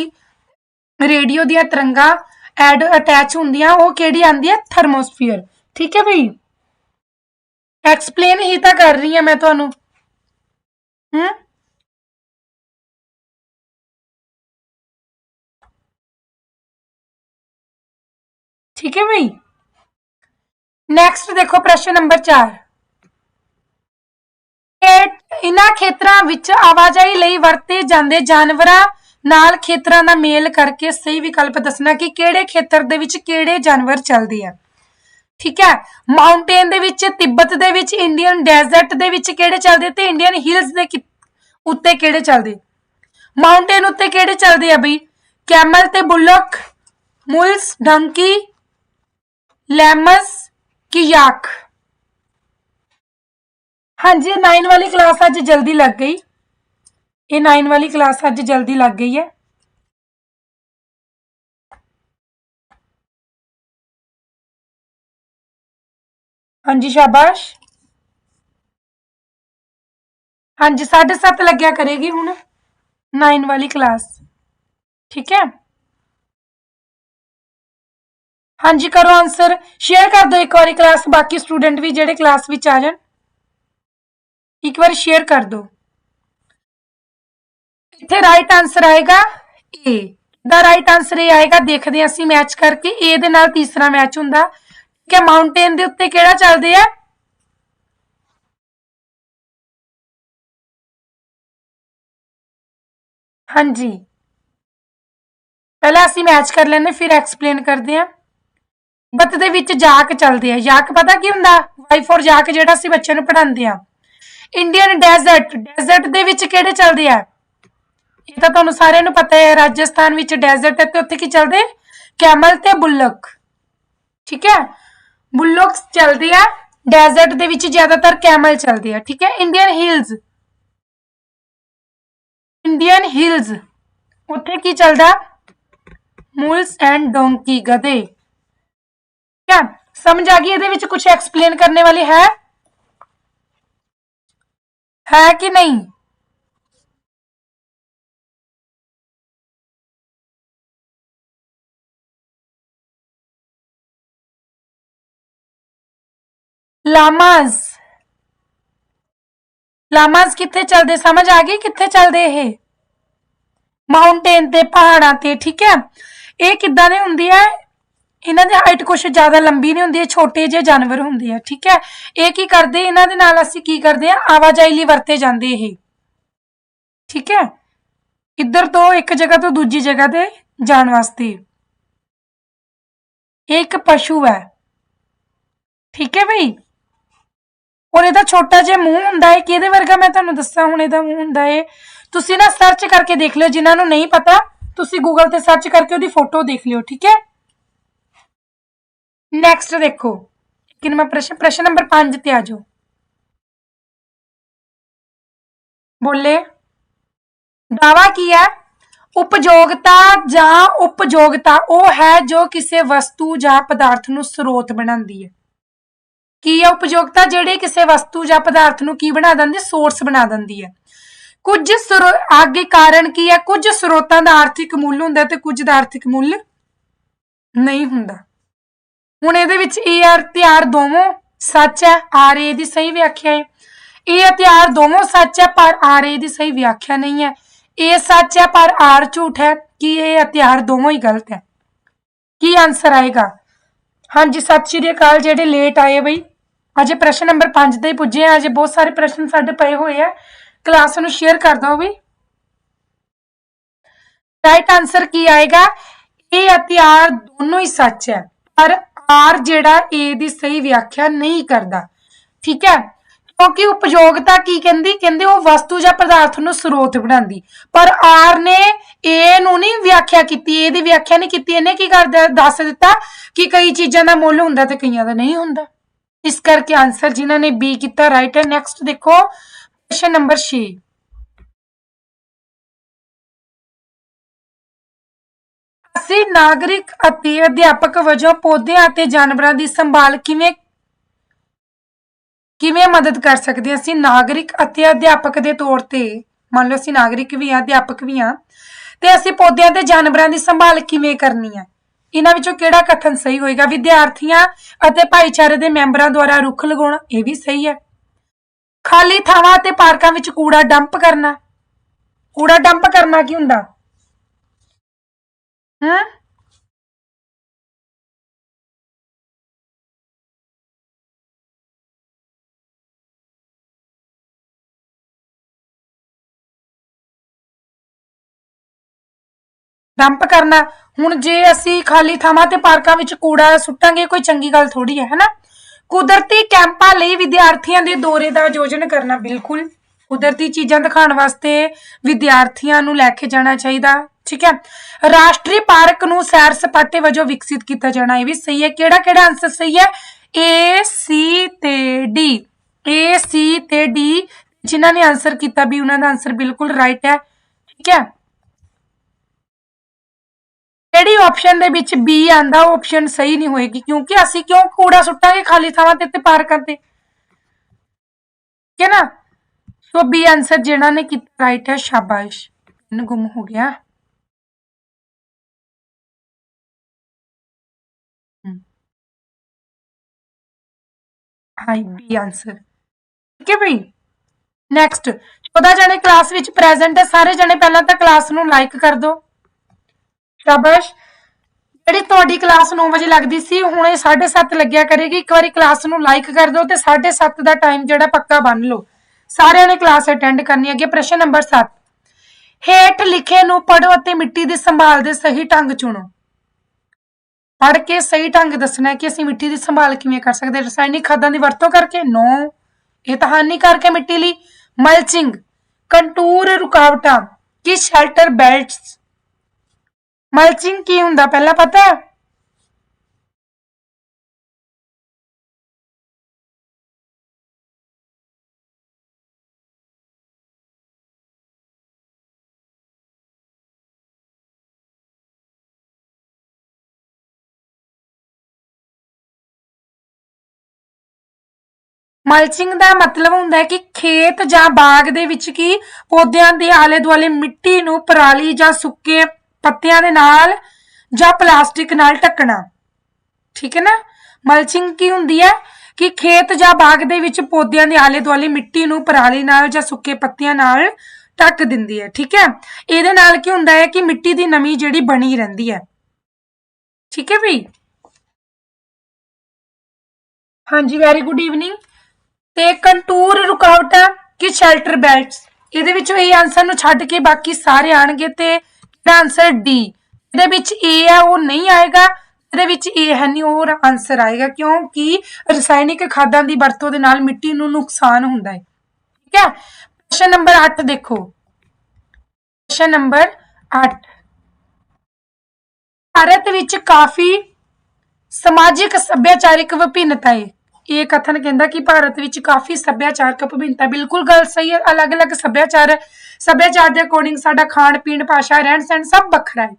ਰੇਡੀਓ ਦੀਆਂ ਤਰੰਗਾਂ ਐਡ ਅਟੈਚ ਹੁੰਦੀਆਂ, ਉਹ ਕਿਹੜੀ ਆਂਦੀ ਹੈ? ਥਰਮੋਸਫੀਅਰ ਠੀਕ ਹੈ ਬਈ ਐਕਸਪਲੇਨ ਹੀ ਤਾਂ ਕਰ ਰਹੀ ਹਾਂ ਮੈਂ ਤੁਹਾਨੂੰ। ਹੂੰ? ਠੀਕ ਹੈ ਬਈ ਨੈਕਸਟ ਦੇਖੋ ਪ੍ਰਸ਼ਨ ਨੰਬਰ 4 ਇਹਨਾਂ ਖੇਤਰਾਂ ਵਿੱਚ ਆਵਾਜਾਈ ਲਈ ਵਰਤੇ ਜਾਂਦੇ ਜਾਨਵਰਾਂ ਨਾਲ ਖੇਤਰਾਂ ਦਾ ਮੇਲ ਕਰਕੇ ਸਹੀ ਵਿਕਲਪ ਦੱਸਣਾ ਕਿ ਕਿਹੜੇ ਖੇਤਰ ਦੇ ਵਿੱਚ ਕਿਹੜੇ ਜਾਨਵਰ ਚੱਲਦੇ ਆ। ਠੀਕ ਹੈ? ਮਾਊਂਟੇਨ ਦੇ ਵਿੱਚ, ਤਿੱਬਤ ਦੇ ਵਿੱਚ ਇੰਡੀਅਨ ਡੈਜ਼ਰਟ ਦੇ ਵਿੱਚ ਕਿਹੜੇ ਚੱਲਦੇ ਤੇ ਇੰਡੀਅਨ ਹਿਲਸ ਦੇ ਉੱਤੇ ਕਿਹੜੇ ਚੱਲਦੇ? ਮਾਊਂਟੇਨ ਉੱਤੇ ਕਿਹੜੇ ਚੱਲਦੇ ਆ ਬਈ? ਕੈਮਲ ਤੇ ਬੁਲਕ ਮੁਲਸ ਡੰਕੀ ਲੈਮਸ ਕਿਯਾਕ। ਕੀ ਯਾਕ ਹਾਂਜੀ 9 ਵਾਲੀ ਕਲਾਸ ਅੱਜ ਜਲਦੀ ਲੱਗ ਗਈ। ਇਹ 9 ਵਾਲੀ ਕਲਾਸ ਅੱਜ ਜਲਦੀ ਲੱਗ ਗਈ ਹੈ। ਹਾਂਜੀ, ਸ਼ਾਬਾਸ਼। ਹਾਂਜੀ 7:30 ਲੱਗਿਆ ਕਰੇਗੀ ਹੁਣ। 9 ਵਾਲੀ ਕਲਾਸ ਠੀਕ ਹੈ? ਹਾਂਜੀ, ਕਰੋ ਆਨਸਰ ਸ਼ੇਅਰ ਕਰ ਦਿਓ ਇੱਕ ਵਾਰੀ ਕਲਾਸ ਬਾਕੀ ਸਟੂਡੈਂਟ ਵੀ ਜਿਹੜੇ ਕਲਾਸ ਵਿੱਚ ਆ ਜਾਣ। ਇੱਕ ਵਾਰ ਸ਼ੇਅਰ ਕਰ ਦਿਓ। ਇੱਥੇ ਰਾਈਟ ਆਨਸਰ ਆਏਗਾ ਏ ਦਾ ਰਾਈਟ ਆਨਸਰ ਇਹ ਆਏਗਾ, ਦੇਖਦੇ ਹਾਂ ਅਸੀਂ ਮੈਚ ਕਰਕੇ ਏ ਦੇ ਨਾਲ ਤੀਸਰਾ ਮੈਚ ਹੁੰਦਾ। ਕਿ ਮਾਊਂਟੇਨ ਦੇ ਉੱਤੇ ਕਿਹੜਾ ਚੱਲਦੇ ਆ? ਹਾਂਜੀ। ਪਹਿਲਾਂ ਅਸੀਂ ਮੈਚ ਕਰ ਲੈਂਦੇ, ਫਿਰ ਐਕਸਪਲੇਨ ਕਰਦੇ ਹਾਂ। ਬਤ ਦੇ ਵਿੱਚ ਜਾਕ ਚੱਲਦੇ ਆ। ਜਾਕ ਪਤਾ ਕੀ ਹੁੰਦਾ? ਵਾਈ ਫॉर ਜਾਕ ਜਿਹੜਾ ਅਸੀਂ ਬੱਚਿਆਂ ਨੂੰ ਪੜਾਉਂਦੇ ਆ ਇੰਡੀਅਨ ਡੈਜ਼ਰਟ ਡੈਜ਼ਰਟ ਦੇ ਵਿੱਚ ਕਿਹੜੇ ਚੱਲਦੇ ਆ? ਇਹ ਤਾਂ ਤੁਹਾਨੂੰ ਸਾਰਿਆਂ ਨੂੰ ਪਤਾ ਹੈ, ਰਾਜਸਥਾਨ ਵਿੱਚ ਡੈਜ਼ਰਟ ਹੈ ਤੇ ਉੱਥੇ ਕੀ ਚੱਲਦੇ? ਕੈਮਲ ਤੇ ਬੁੱਲਕ ਠੀਕ ਹੈ? ਬੁੱਲਕ ਚੱਲਦੇ ਆ ਡੈਜ਼ਰਟ ਦੇ ਵਿੱਚ ਜ਼ਿਆਦਾਤਰ ਕੈਮਲ ਚੱਲਦੇ ਆ, ਠੀਕ ਹੈ? ਇੰਡੀਅਨ ਹਿਲਸ ਇੰਡੀਅਨ ਹਿਲਸ ਉੱਥੇ ਕੀ ਚੱਲਦਾ? ਮੂਲਸ ਐਂਡ ਡੋਂਕੀ ਗਧੇ। ਠੀਕ ਸਮਝ ਆ ਗਈ ਇਹਦੇ ਵਿੱਚ ਕੁਝ ਐਕਸਪਲੇਨ ਕਰਨੇ ਵਾਲੀ ਹੈ? ਹੈ ਕਿ ਨਹੀਂ ਲਾਮਾਜ਼ ਲਾਮਾਜ਼ ਕਿੱਥੇ ਚੱਲਦੇ ਸਮਝ ਆ ਗਈ ਕਿੱਥੇ ਚੱਲਦੇ ਇਹ ਮਾਊਂਟੇਨ ਤੇ ਪਹਾੜਾਂ ਤੇ ਠੀਕ ਹੈ ਇਹ ਕਿੱਦਾਂ ਦੇ ਹੁੰਦੀ ਹੈ ਇਹਨਾਂ ਦੀ ਹਾਈਟ ਕੁਛ ਜ਼ਿਆਦਾ ਲੰਬੀ ਨਹੀਂ ਹੁੰਦੀ, ਇਹ ਛੋਟੇ ਜਿਹੇ ਜਾਨਵਰ ਹੁੰਦੇ ਆ, ਠੀਕ ਹੈ? ਇਹ ਕੀ ਕਰਦੇ? ਇਹਨਾਂ ਦੇ ਨਾਲ ਅਸੀਂ ਕੀ ਕਰਦੇ ਆ ਆਵਾਜਾਈ ਲਈ ਵਰਤੇ ਜਾਂਦੇ ਇਹ। ਠੀਕ ਹੈ? ਇੱਧਰ ਤੋਂ ਇੱਕ ਜਗ੍ਹਾ ਤੋਂ ਦੂਜੀ ਜਗ੍ਹਾ ਤੇ ਜਾਣ ਵਾਸਤੇ। ਇਹ ਇੱਕ ਪਸ਼ੂ ਹੈ। ਠੀਕ ਹੈ ਬਈ? ਔਰ ਇਹਦਾ ਛੋਟਾ ਜਿਹਾ ਮੂੰਹ ਹੁੰਦਾ ਹੈ, ਕਿਹਦੇ ਵਰਗਾ ਮੈਂ ਤੁਹਾਨੂੰ ਦੱਸਾਂ ਹੁਣ ਇਹਦਾ ਮੂੰਹ ਹੁੰਦਾ ਹੈ? ਤੁਸੀਂ ਨਾ ਸਰਚ ਕਰਕੇ ਦੇਖ ਲਿਓ, ਜਿਨ੍ਹਾਂ ਨੂੰ ਨਹੀਂ ਪਤਾ, ਤੁਸੀਂ ਗੂਗਲ ਤੇ ਸਰਚ ਕਰਕੇ ਉਹਦੀ ਫੋਟੋ ਦੇਖ ਲਿਓ, ਠੀਕ ਹੈ? ਨੈਕਸਟ ਦੇਖੋ। ਕਿੰਨਵਾਂ ਪ੍ਰਸ਼ਨ ਪ੍ਰਸ਼ਨ ਨੰਬਰ 5 ਤੇ ਆ ਜਾਓ। ਬੋਲੇ। ਦਾਵਾ ਕੀ ਹੈ? ਉਪਯੋਗਤਾ ਜਾਂ ਉਪਯੋਗਤਾ, ਉਹ ਹੈ ਜੋ ਕਿਸੇ ਵਸਤੂ ਜਾਂ ਪਦਾਰਥ ਨੂੰ ਸਰੋਤ ਬਣਾਉਂਦੀ ਹੈ। ਕੀ ਹੈ ਉਪਯੋਗਤਾ? ਜਿਹੜੇ ਕਿਸੇ ਵਸਤੂ ਜਾਂ ਪਦਾਰਥ ਨੂੰ ਕੀ ਬਣਾ ਦਿੰਦੀ? ਸੋਰਸ ਬਣਾ ਦਿੰਦੀ ਹੈ। ਕੁਝ ਸਰੋ, ਅੱਗੇ ਕਾਰਨ ਕੀ ਹੈ? ਕੁਝ ਸਰੋਤਾਂ ਦਾ ਆਰਥਿਕ ਮੁੱਲ ਹੁੰਦਾ ਤੇ ਕੁਝ ਦਾ ਆਰਥਿਕ ਮੁੱਲ ਨਹੀਂ ਹੁੰਦਾ। ਹੁਣ ਇਹਦੇ ਵਿੱਚ ਇਹ ਹਥਿਆਰ ਦੋਵੇਂ ਸੱਚ ਹੈ ਆਰ ਏ ਦੀ ਸਹੀ ਵਿਆਖਿਆ ਹੈ। ਇਹ ਹਥਿਆਰ ਦੋਵੇਂ ਸੱਚ ਹੈ, ਪਰ ਆਰ ਏ ਦੀ ਸਹੀ ਵਿਆਖਿਆ ਨਹੀਂ ਹੈ। ਇਹ ਸੱਚ ਹੈ, ਪਰ ਆਰ ਝੂਠ ਹੈ। ਕਿ ਇਹ ਹਥਿਆਰ ਦੋਵੇਂ ਹੀ ਗਲਤ ਹੈ? ਕੀ ਆਨਸਰ ਆਏਗਾ? ਹਾਂਜੀ, ਸਤਿ ਸ਼੍ਰੀ ਅਕਾਲ, ਜਿਹੜੇ ਲੇਟ ਆਏ ਬਈ। ਅਜੇ ਪ੍ਰਸ਼ਨ ਨੰਬਰ 5 ਤੇ ਹੀ ਪੁੱਜੇ ਆ। ਅਜੇ ਬਹੁਤ ਸਾਰੇ ਪ੍ਰਸ਼ਨ ਸਾਡੇ ਪਏ ਹੋਏ ਆ। ਕਲਾਸ ਨੂੰ ਸ਼ੇਅਰ ਕਰ ਦਿਓ ਵੀ ਰਾਈਟ ਆਨਸਰ ਕੀ ਆਏਗਾ? ਇਹ ਹਥਿਆਰ ਦੋਨੋਂ ਹੀ ਸੱਚ ਹੈ। ਪਰ ਆਰ ਜਿਹੜਾ ਏ ਦੀ ਸਹੀ ਵਿਆਖਿਆ ਨਹੀਂ ਕਰਦਾ। ਠੀਕ ਹੈ? ਕਿਉਂਕਿ ਉਪਯੋਗਤਾ ਕੀ ਕਹਿੰਦੀ? ਕਹਿੰਦੇ ਉਹ ਵਸਤੂ ਜਾਂ ਪਦਾਰਥ ਨੂੰ ਸਰੋਤ ਬਣਾਉਂਦੀ। ਪਰ ਆਰ ਨੇ ਏ ਨੂੰ ਨਹੀਂ ਵਿਆਖਿਆ ਕੀਤੀ। ਏ ਦੀ ਵਿਆਖਿਆ ਨਹੀਂ ਕੀਤੀ। ਇਹਨੇ ਕੀ ਕਰਦਾ ਦੱਸ ਦਿੱਤਾ ਕਿ ਕਈ ਚੀਜ਼ਾਂ ਦਾ ਮੁੱਲ ਹੁੰਦਾ ਤੇ ਕਈਆਂ ਦਾ ਨਹੀਂ ਹੁੰਦਾ। ਇਸ ਕਰਕੇ ਆਨਸਰ ਜਿਨ੍ਹਾਂ ਨੇ ਬੀ ਕੀਤਾ ਰਾਈਟ ਹੈ। ਨੈਕਸਟ ਦੇਖੋ ਪ੍ਰਸ਼ਨ ਨੰਬਰ 6 ਅਸੀਂ ਨਾਗਰਿਕ ਅਤੇ ਅਧਿਆਪਕ ਵਜੋਂ ਪੌਦਿਆਂ ਅਤੇ ਜਾਨਵਰਾਂ ਦੀ ਸੰਭਾਲ ਕਿਵੇਂ ਕਿਵੇਂ ਮਦਦ ਕਰ ਸਕਦੇ ਅਸੀਂ ਨਾਗਰਿਕ ਅਤੇ ਅਧਿਆਪਕ ਦੇ ਤੌਰ ਤੇ, ਮੰਨ ਲਓ ਅਸੀਂ ਨਾਗਰਿਕ ਵੀ ਹਾਂ, ਅਧਿਆਪਕ ਵੀ ਹਾਂ, ਤੇ ਅਸੀਂ ਪੌਦਿਆਂ ਤੇ ਜਾਨਵਰਾਂ ਦੀ ਸੰਭਾਲ ਕਿਵੇਂ ਕਰਨੀ ਹੈ? ਇਹਨਾਂ ਵਿੱਚੋਂ ਕਿਹੜਾ ਕਥਨ ਸਹੀ ਹੋਏਗਾ? ਵਿਦਿਆਰਥੀਆਂ ਅਤੇ ਭਾਈਚਾਰੇ ਦੇ ਮੈਂਬਰਾਂ ਦੁਆਰਾ ਰੁੱਖ ਲਗਾਉਣਾ, ਇਹ ਵੀ ਸਹੀ ਹੈ। ਖਾਲੀ ਥਾਵਾਂ ਤੇ ਪਾਰਕਾਂ ਵਿੱਚ ਕੂੜਾ ਡੰਪ ਕਰਨਾ। ਕੂੜਾ ਡੰਪ ਕਰਨਾ ਕੀ ਹੁੰਦਾ? ਹਾਂ? ਡੰਪ ਕਰਨਾ। ਹੁਣ ਜੇ ਅਸੀਂ ਖਾਲੀ ਥਾਵਾਂ ਤੇ ਪਾਰਕਾਂ ਵਿੱਚ ਕੂੜਾ ਸੁੱਟਾਂਗੇ, ਕੋਈ ਚੰਗੀ ਗੱਲ ਥੋੜੀ ਹੈ, ਹਨਾ? ਕੁਦਰਤੀ ਕੈਂਪਾਂ ਲਈ ਵਿਦਿਆਰਥੀਆਂ ਦੇ ਦੌਰੇ ਦਾ ਆਯੋਜਨ ਕਰਨਾ ਬਿਲਕੁਲ ਕੁਦਰਤੀ ਚੀਜ਼ਾਂ ਦਿਖਾਉਣ ਵਾਸਤੇ ਵਿਦਿਆਰਥੀਆਂ ਨੂੰ ਲੈ ਕੇ ਜਾਣਾ ਚਾਹੀਦਾ। ਠੀਕ ਹੈ। ਰਾਸ਼ਟਰੀ ਪਾਰਕ ਨੂੰ ਸੈਰ ਸਪਾਟੇ ਵਜੋਂ ਵਿਕਸਿਤ ਕੀਤਾ ਜਾਣਾ ਇਹ ਵੀ ਸਹੀ ਹੈ। ਕਿਹੜਾ ਕਿਹੜਾ ਆਨਸਰ ਸਹੀ ਹੈ? ਏ ਸੀ ਤੇ ਡੀ ਏ ਸੀ ਤੇ ਡੀ ਜਿਨ੍ਹਾਂ ਨੇ ਆਨਸਰ ਕੀਤਾ ਵੀ ਉਹਨਾਂ ਦਾ ਆਨਸਰ ਬਿਲਕੁਲ ਰਾਈਟ ਹੈ। ਠੀਕ ਹੈ। ਜਿਹੜੀ ਆਪਸ਼ਨ ਦੇ ਵਿੱਚ ਬੀ ਆਂਦਾ, ਉਹ ਆਪਸ਼ਨ ਸਹੀ ਨਹੀਂ ਹੋਏਗੀ ਕਿਉਂਕਿ ਅਸੀਂ ਕਿਉਂ ਕੂੜਾ ਸੁੱਟਾਂਗੇ ਖਾਲੀ ਥਾਵਾਂ ਤੇ ਤੇ ਪਾਰਕਾਂ ਤੇ? ਠੀਕ ਹੈ ਨਾ? ਸੋ ਬੀ ਆਨਸਰ ਜਿਹੜਾ ਨੇ ਕੀਤਾ ਰਾਈਟ ਹੈ, ਸ਼ਾਬਾਸ਼। ਗੁੰਮ ਹੋ ਗਿਆ। ਆਈ ਬੀ ਆਨਸਰ ਠੀਕ ਹੈ ਭਈ ਨੈਕਸਟ 14 ਜਣੇ ਕਲਾਸ ਵਿੱਚ ਪ੍ਰੈਜ਼ੈਂਟ ਹੈ, ਸਾਰੇ ਜਣੇ ਪਹਿਲਾਂ ਤਾਂ ਕਲਾਸ ਨੂੰ ਲਾਈਕ ਕਰ ਦਿਓ। ਸ਼ਾਬਾਸ਼। ਜਿਹੜੀ ਤੁਹਾਡੀ ਕਲਾਸ 9 ਵਜੇ ਲੱਗਦੀ ਸੀ, ਹੁਣ ਇਹ 7:30 ਲੱਗਿਆ ਕਰੇਗੀ। ਇੱਕ ਵਾਰੀ ਕਲਾਸ ਨੂੰ ਲਾਈਕ ਕਰ ਦਿਓ ਤੇ 7:30 ਦਾ ਟਾਈਮ ਜਿਹੜਾ ਪੱਕਾ ਬੰਨ ਲਓ। ਸਾਰਿਆਂ ਨੇ ਕਲਾਸ ਅਟੈਂਡ ਕਰਨੀ ਹੈ। ਅੱਗੇ ਪ੍ਰਸ਼ਨ ਨੰਬਰ 7 ਹੇਠ ਲਿਖੇ ਨੂੰ ਪੜੋ ਅਤੇ ਮਿੱਟੀ ਦੀ ਸੰਭਾਲ ਦੇ ਸਹੀ ਢੰਗ ਚੁਣੋ। ਪੜ ਕੇ ਸਹੀ ਢੰਗ ਦੱਸਣਾ ਹੈ ਕਿ ਅਸੀਂ ਮਿੱਟੀ ਦੀ ਸੰਭਾਲ ਕਿਵੇਂ ਕਰ ਸਕਦੇ? ਰਸਾਇਣਿਕ ਖਾਦਾਂ ਦੀ ਵਰਤੋਂ ਕਰਕੇ? ਨੋ ਇਹ ਤਾਂ ਹਾਨੀਕਾਰਕ ਹੈ ਮਿੱਟੀ ਲਈ। ਮਲਚਿੰਗ ਕੰਟੂਰ ਰੁਕਾਵਟਾਂ। ਕਿ ਸ਼ੈਲਟਰ ਬੈਲਟਸ ਮਲਚਿੰਗ ਕੀ ਹੁੰਦਾ ਪਹਿਲਾਂ ਪਤਾ? ਹੈ ਮਲਚਿੰਗ ਦਾ ਮਤਲਬ ਹੁੰਦਾ ਹੈ ਕਿ ਖੇਤ ਜਾਂ ਬਾਗ ਦੇ ਵਿੱਚ ਕੀ ਪੌਦਿਆਂ ਦੇ ਆਲੇ ਦੁਆਲੇ ਮਿੱਟੀ ਨੂੰ ਪਰਾਲੀ ਜਾਂ ਸੁੱਕੇ ਪੱਤਿਆਂ ਦੇ ਨਾਲ ਜਾਂ ਪਲਾਸਟਿਕ ਨਾਲ ਢੱਕਣਾ। ਠੀਕ ਹੈ ਨਾ? ਮਲਚਿੰਗ ਕੀ ਹੁੰਦੀ ਹੈ ਕਿ ਖੇਤ ਜਾਂ ਬਾਗ ਦੇ ਵਿੱਚ ਪੌਦਿਆਂ ਦੇ ਆਲੇ ਦੁਆਲੇ ਮਿੱਟੀ ਨੂੰ ਪਰਾਲੀ ਨਾਲ ਜਾਂ ਸੁੱਕੇ ਪੱਤਿਆਂ ਨਾਲ ਢੱਕ ਦਿੰਦੀ ਹੈ। ਠੀਕ ਹੈ? ਇਹਦੇ ਨਾਲ ਕੀ ਹੁੰਦਾ ਹੈ ਕਿ ਮਿੱਟੀ ਦੀ ਨਮੀ ਜਿਹੜੀ ਬਣੀ ਰਹਿੰਦੀ ਹੈ। ਠੀਕ ਹੈ ਵੀ ਹਾਂਜੀ ਵੈਰੀ ਗੁੱਡ ਈਵਨਿੰਗ ਤੇ ਕੰਟੂਰ ਰੁਕਾਵਟਾਂ ਕਿ ਸ਼ੈਲਟਰ ਬੈਲਟਸ। ਇਹਦੇ ਵਿੱਚੋਂ ਇਹ ਆਨਸਰ ਨੂੰ ਛੱਡ ਕੇ ਬਾਕੀ ਸਾਰੇ ਆਣਗੇ ਤੇ ਇਹਦਾ ਆਨਸਰ ਡੀ ਇਹਦੇ ਵਿੱਚ ਏ ਹੈ ਉਹ ਨਹੀਂ ਆਏਗਾ। ਇਹਦੇ ਵਿੱਚ ਏ ਹੈ ਨਹੀਂ, ਹੋਰ ਆਨਸਰ ਆਏਗਾ। ਕਿਉਂਕਿ ਰਸਾਇਣਿਕ ਖਾਦਾਂ ਦੀ ਵਰਤੋਂ ਦੇ ਨਾਲ ਮਿੱਟੀ ਨੂੰ ਨੁਕਸਾਨ ਹੁੰਦਾ ਹੈ। ਠੀਕ ਹੈ? ਪ੍ਰਸ਼ਨ ਨੰਬਰ 8 ਦੇਖੋ। ਪ੍ਰਸ਼ਨ ਨੰਬਰ 8 ਭਾਰਤ ਵਿੱਚ ਕਾਫੀ ਸਮਾਜਿਕ, ਸੱਭਿਆਚਾਰਿਕ ਵਿਭਿੰਨਤਾ ਹੈ। ਇਹ ਕਥਨ ਕਹਿੰਦਾ ਕਿ ਭਾਰਤ ਵਿੱਚ ਕਾਫੀ ਸੱਭਿਆਚਾਰਕ ਵਿਭਿੰਨਤਾ ਬਿਲਕੁਲ ਗੱਲ ਸਹੀ ਹੈ, ਅਲੱਗ-ਅਲੱਗ ਸੱਭਿਆਚਾਰ ਹੈ। ਸੱਭਿਆਚਾਰ ਦੇ ਅਕੋਰਡਿੰਗ ਸਾਡਾ ਖਾਣ, ਪੀਣ, ਭਾਸ਼ਾ, ਰਹਿਣ ਸਹਿਣ ਸਭ ਵੱਖਰਾ ਹੈ,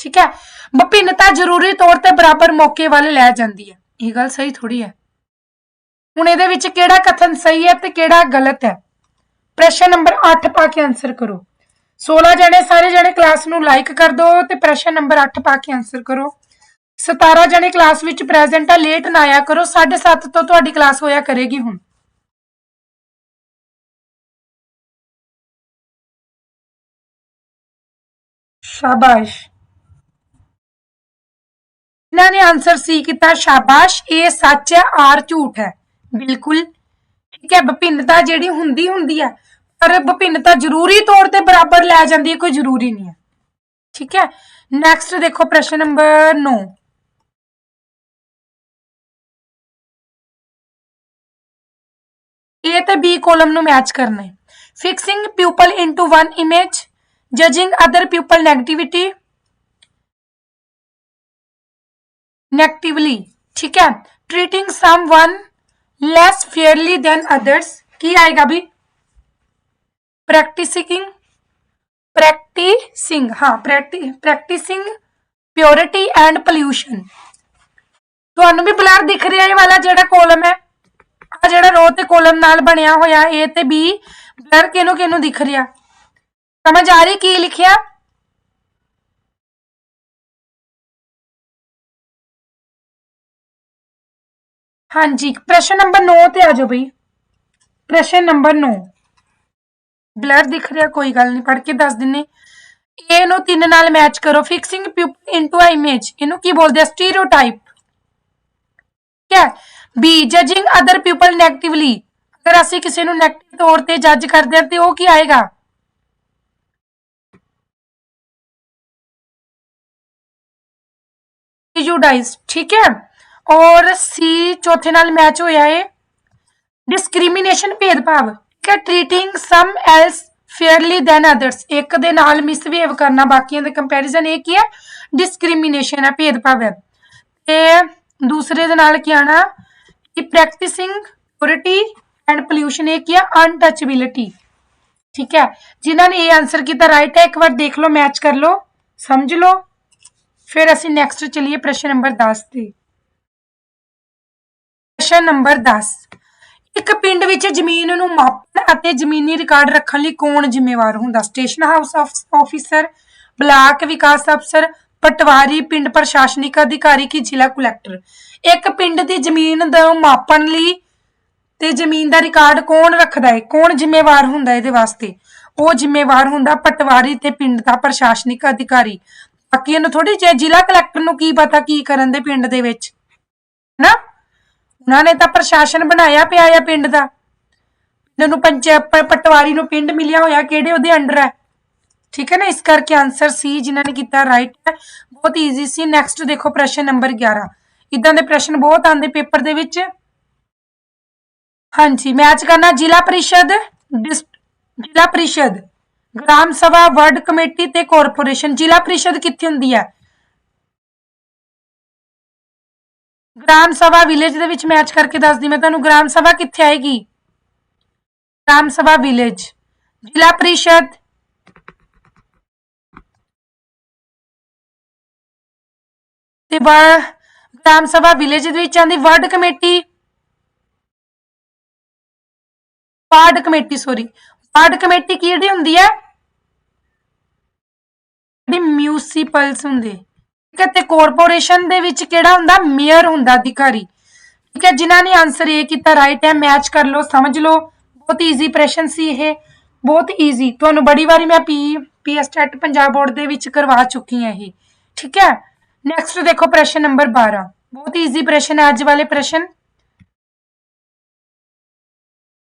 ਠੀਕ ਹੈ? ਵਿਭਿੰਨਤਾ ਜ਼ਰੂਰੀ ਤੌਰ ਤੇ ਬਰਾਬਰ ਮੌਕੇ ਵੱਲ ਲੈ ਜਾਂਦੀ ਹੈ, ਇਹ ਗੱਲ ਸਹੀ ਥੋੜੀ ਹੈ। ਹੁਣ ਇਹਦੇ ਵਿੱਚ ਕਿਹੜਾ ਕਥਨ ਸਹੀ ਹੈ ਤੇ ਕਿਹੜਾ ਗਲਤ ਹੈ? ਪ੍ਰਸ਼ਨ ਨੰਬਰ 8 ਪਾ ਕੇ ਆਨਸਰ ਕਰੋ। 16 ਜਣੇ, ਸਾਰੇ ਜਣੇ ਕਲਾਸ ਨੂੰ ਲਾਈਕ ਕਰ ਦਿਓ ਤੇ ਪ੍ਰਸ਼ਨ ਨੰਬਰ 8 ਪਾ ਕੇ ਆਨਸਰ ਕਰੋ। 17 ਜਣੇ ਕਲਾਸ ਵਿੱਚ ਪ੍ਰੈਜ਼ੈਂਟ ਆ ਲੇਟ ਨਾ ਆਇਆ ਕਰੋ 7:30 ਤੋਂ ਤੁਹਾਡੀ ਕਲਾਸ ਹੋਇਆ ਕਰੇਗੀ ਹੁਣ। ਸ਼ਾਬਾਸ਼। ਇਹਨਾਂ ਨੇ ਆਨਸਰ ਸੀ ਕੀਤਾ, ਸ਼ਾਬਾਸ਼ ਇਹ ਸੱਚ ਹੈ ਆਰ ਝੂਠ ਹੈ। ਬਿਲਕੁਲ। ਠੀਕ ਹੈ, ਵਿਭਿੰਨਤਾ ਜਿਹੜੀ ਹੁੰਦੀ ਹੁੰਦੀ ਹੈ। ਪਰ ਵਿਭਿੰਨਤਾ ਜ਼ਰੂਰੀ ਤੌਰ ਤੇ ਬਰਾਬਰ ਲੈ ਜਾਂਦੀ ਹੈ, ਕੋਈ ਜ਼ਰੂਰੀ ਨਹੀਂ ਹੈ। ਠੀਕ ਹੈ। ਨੈਕਸਟ ਦੇਖੋ ਪ੍ਰਸ਼ਨ ਨੰਬਰ 9 A ਤੇ B ਕਾਲਮ ਨੂੰ ਮੈਚ ਕਰਨਾ ਹੈ fixing people into one image judging other people negativity negatively ਠੀਕ ਹੈ treating someone less fairly than others ਕੀ ਆਏਗਾ ਵੀ ਪ੍ਰੈਕਟਿਸਿੰਗ ਪ੍ਰੈਕਟਿਸਿੰਗ ਹਾਂ ਪ੍ਰੈਕਟਿਸਿੰਗ ਪਿਓਰਿਟੀ ਐਂਡ ਪੋਲਿਊਸ਼ਨ ਤੁਹਾਨੂੰ ਵੀ ਬਲਰ ਦਿਖ ਰਿਹਾ ਇਹ ਵਾਲਾ ਜਿਹੜਾ ਕਾਲਮ ਹੈ ਆ ਜਿਹੜਾ ਰੋ ਤੇ ਕਾਲਮ ਨਾਲ ਬਣਿਆ ਹੋਇਆ, A ਤੇ B, ਬਲਰ ਕਿਹਨੂੰ ਕਿਹਨੂੰ ਦਿਖ ਰਿਹਾ? ਸਮਝ ਆ ਰਹੀ ਕੀ ਲਿਖਿਆ? ਹਾਂਜੀ, ਪ੍ਰਸ਼ਨ ਨੰਬਰ 9 ਤੇ ਆ ਜਾਓ ਬਈ। ਪ੍ਰਸ਼ਨ ਨੰਬਰ 9 ਬਲਰ ਦਿਖ ਰਿਹਾ, ਕੋਈ ਗੱਲ ਨਹੀਂ ਪੜ੍ਹ ਕੇ ਦੱਸ ਦਿੰਨੇ। A ਨੂੰ 3 ਨਾਲ ਮੈਚ ਕਰੋ। Fixing people into a image ਇਹਨੂੰ ਕੀ ਬੋਲਦੇ ਆ? ਸਟੀਰੀਓਟਾਈਪ ਠੀਕ ਹੈ? B judging other people negatively ਅਗਰ ਅਸੀਂ ਕਿਸੇ ਨੂੰ ਨੈਗੇਟਿਵ ਤੌਰ ਤੇ ਜੱਜ ਕਰਦੇ ਹਾਂ, ਤੇ ਉਹ ਕੀ ਆਏਗਾ? ਪ੍ਰੀਜੁਡਾਈਜ਼ ਠੀਕ ਹੈ? ਔਰ ਸੀ ਚੌਥੇ ਨਾਲ ਮੈਚ ਹੋਇਆ ਹੈ ਡਿਸਕ੍ਰਿਮੀਨੇਸ਼ਨ ਭੇਦਭਾਵ, ਠੀਕ ਹੈ? Treating some else fairly than others ਇੱਕ ਦੇ ਨਾਲ ਮਿਸਬਿਹੇਵ ਕਰਨਾ, ਬਾਕੀਆਂ ਦੇ ਕੰਪੈਰੀਜ਼ਨ ਇਹ ਕੀ ਹੈ? ਡਿਸਕ੍ਰਿਮੀਨੇਸ਼ਨ ਹੈ, ਭੇਦਭਾਵ ਹੈ। ਤੇ ਦੂਸਰੇ ਦੇ ਨਾਲ ਕੀ ਆਣਾ? ਕਿ ਪ੍ਰੈਕਟਿਸਿੰਗ ਪਿਓਰਿਟੀ ਐਂਡ ਪੋਲਿਊਸ਼ਨ ਇਹ ਕੀ ਹੈ ਅਨਟਚੇਬਿਲਿਟੀ ਠੀਕ ਹੈ? ਜਿਨ੍ਹਾਂ ਨੇ ਇਹ ਆਨਸਰ ਕੀਤਾ ਰਾਈਟ ਹੈ, ਇੱਕ ਵਾਰ ਦੇਖ ਲਓ ਮੈਚ ਕਰ ਲਓ, ਸਮਝ ਲਓ। ਫਿਰ ਅਸੀਂ ਨੈਕਸਟ ਚਲੀਏ ਪ੍ਰਸ਼ਨ ਨੰਬਰ 10 ਤੇ। ਪ੍ਰਸ਼ਨ ਨੰਬਰ 10 ਇੱਕ ਪਿੰਡ ਵਿੱਚ ਜ਼ਮੀਨ ਨੂੰ ਮਾਪਣ ਅਤੇ ਜ਼ਮੀਨੀ ਰਿਕਾਰਡ ਰੱਖਣ ਲਈ ਕੌਣ ਜ਼ਿੰਮੇਵਾਰ ਹੁੰਦਾ? ਸਟੇਸ਼ਨ ਹਾਊਸ ਆਫੀਸਰ ਬਲਾਕ ਵਿਕਾਸ ਅਫਸਰ ਪਟਵਾਰੀ, ਪਿੰਡ ਪ੍ਰਸ਼ਾਸਨਿਕ ਅਧਿਕਾਰੀ ਕੀ ਜ਼ਿਲ੍ਹਾ ਕਲੈਕਟਰ? ਇੱਕ ਪਿੰਡ ਦੀ ਜ਼ਮੀਨ ਦਾ ਮਾਪਣ ਲਈ ਤੇ ਜ਼ਮੀਨ ਦਾ ਰਿਕਾਰਡ ਕੌਣ ਰੱਖਦਾ ਹੈ? ਕੌਣ ਜ਼ਿੰਮੇਵਾਰ ਹੁੰਦਾ ਹੈ ਇਹਦੇ ਵਾਸਤੇ? ਉਹ ਜ਼ਿੰਮੇਵਾਰ ਹੁੰਦਾ ਪਟਵਾਰੀ ਤੇ ਪਿੰਡ ਦਾ ਪ੍ਰਸ਼ਾਸਨਿਕ ਅਧਿਕਾਰੀ। ਬਾਕੀ ਇਹਨੂੰ ਥੋੜੀ ਜਿਹੀ ਜ਼ਿਲ੍ਹਾ ਕਲੈਕਟਰ ਨੂੰ ਕੀ ਪਤਾ ਕੀ ਕਰਨ ਦੇ ਪਿੰਡ ਦੇ ਵਿੱਚ? ਨਾ ਉਹਨਾਂ ਨੇ ਤਾਂ ਪ੍ਰਸ਼ਾਸਨ ਬਣਾਇਆ ਪਿਆ ਆ ਪਿੰਡ ਦਾ। ਨੂੰ ਪੰਚਾਇਤ ਪਟਵਾਰੀ ਨੂੰ ਪਿੰਡ ਮਿਲਿਆ ਹੋਇਆ ਕਿਹੜੇ ਉਹਦੇ ਅੰਡਰ ਹੈ? ਠੀਕ ਹੈ ਨਾ? ਇਸ ਕਰਕੇ ਆਨਸਰ ਸੀ ਜਿਨ੍ਹਾਂ ਨੇ ਕੀਤਾ ਰਾਈਟ ਹੈ, ਬਹੁਤ ਈਜ਼ੀ ਸੀ। ਨੈਕਸਟ ਦੇਖੋ ਪ੍ਰਸ਼ਨ ਨੰਬਰ 11 ਇਦਾਂ ਦੇ ਪ੍ਰਸ਼ਨ ਬਹੁਤ ਆਉਂਦੇ ਪੇਪਰ ਦੇ ਵਿੱਚ। ਹਾਂਜੀ ਮੈਚ ਕਰਨਾ ਜ਼ਿਲ੍ਹਾ ਪਰਿਸ਼ਦ ਜ਼ਿਲ੍ਹਾ ਪਰਿਸ਼ਦ, ਗ੍ਰਾਮ ਸਭਾ, ਵਾਰਡ ਕਮੇਟੀ ਤੇ ਕਾਰਪੋਰੇਸ਼ਨ। ਜ਼ਿਲ੍ਹਾ ਪਰਿਸ਼ਦ ਕਿੱਥੇ ਹੁੰਦੀ ਹੈ? ਗ੍ਰਾਮ ਸਭਾ ਵਿਲੇਜ ਦੇ ਵਿੱਚ ਮੈਚ ਕਰਕੇ ਦੱਸਦੀ, ਮੈਂ ਤੁਹਾਨੂੰ ਗ੍ਰਾਮ ਸਭਾ ਕਿੱਥੇ ਆਏਗੀ? ਗ੍ਰਾਮ ਸਭਾ ਵਿਲੇਜ ਜ਼ਿਲ੍ਹਾ ਪਰਿਸ਼ਦ ਤੇ ਵਾ- ਗ੍ਰਾਮ ਸਭਾ ਵਿਲੇਜ ਦੇ ਵਿੱਚ ਆਂਦੀ ward committee. Ward committee sorry ward committee ਕਿਹੜੀ ਹੁੰਦੀ ਹੈ? ਜਿਹੜੀ ਮਿਊਨਿਸਪਲਸ ਹੁੰਦੇ। ਠੀਕ ਹੈ, ਤੇ ਕਾਰਪੋਰੇਸ਼ਨ ਦੇ ਵਿੱਚ ਕਿਹੜਾ ਹੁੰਦਾ? ਮੇਅਰ ਹੁੰਦਾ, ਅਧਿਕਾਰੀ। ਠੀਕ ਹੈ, ਜਿਨ੍ਹਾਂ ਨੇ ਆਨਸਰ ਇਹ ਕੀਤਾ ਰਾਈਟ ਹੈ ਮੈਚ ਕਰ ਲਓ, ਸਮਝ ਲਓ। ਬਹੁਤ ਈਜ਼ੀ ਪ੍ਰਸ਼ਨ ਸੀ ਇਹ। ਬਹੁਤ ਈਜ਼ੀ ਤੁਹਾਨੂੰ ਬੜੀ ਵਾਰੀ ਮੈਂ P PS TET Punjab board ਦੇ ਵਿੱਚ ਕਰਵਾ ਚੁੱਕੀ ਹਾਂ ਇਹ। ਠੀਕ ਹੈ ਨੈਕਸਟ ਦੇਖੋ ਪ੍ਰਸ਼ਨ ਨੰਬਰ 12 ਬਹੁਤ ਈਜ਼ੀ ਪ੍ਰਸ਼ਨ ਹੈ ਅੱਜ ਵਾਲੇ ਪ੍ਰਸ਼ਨ।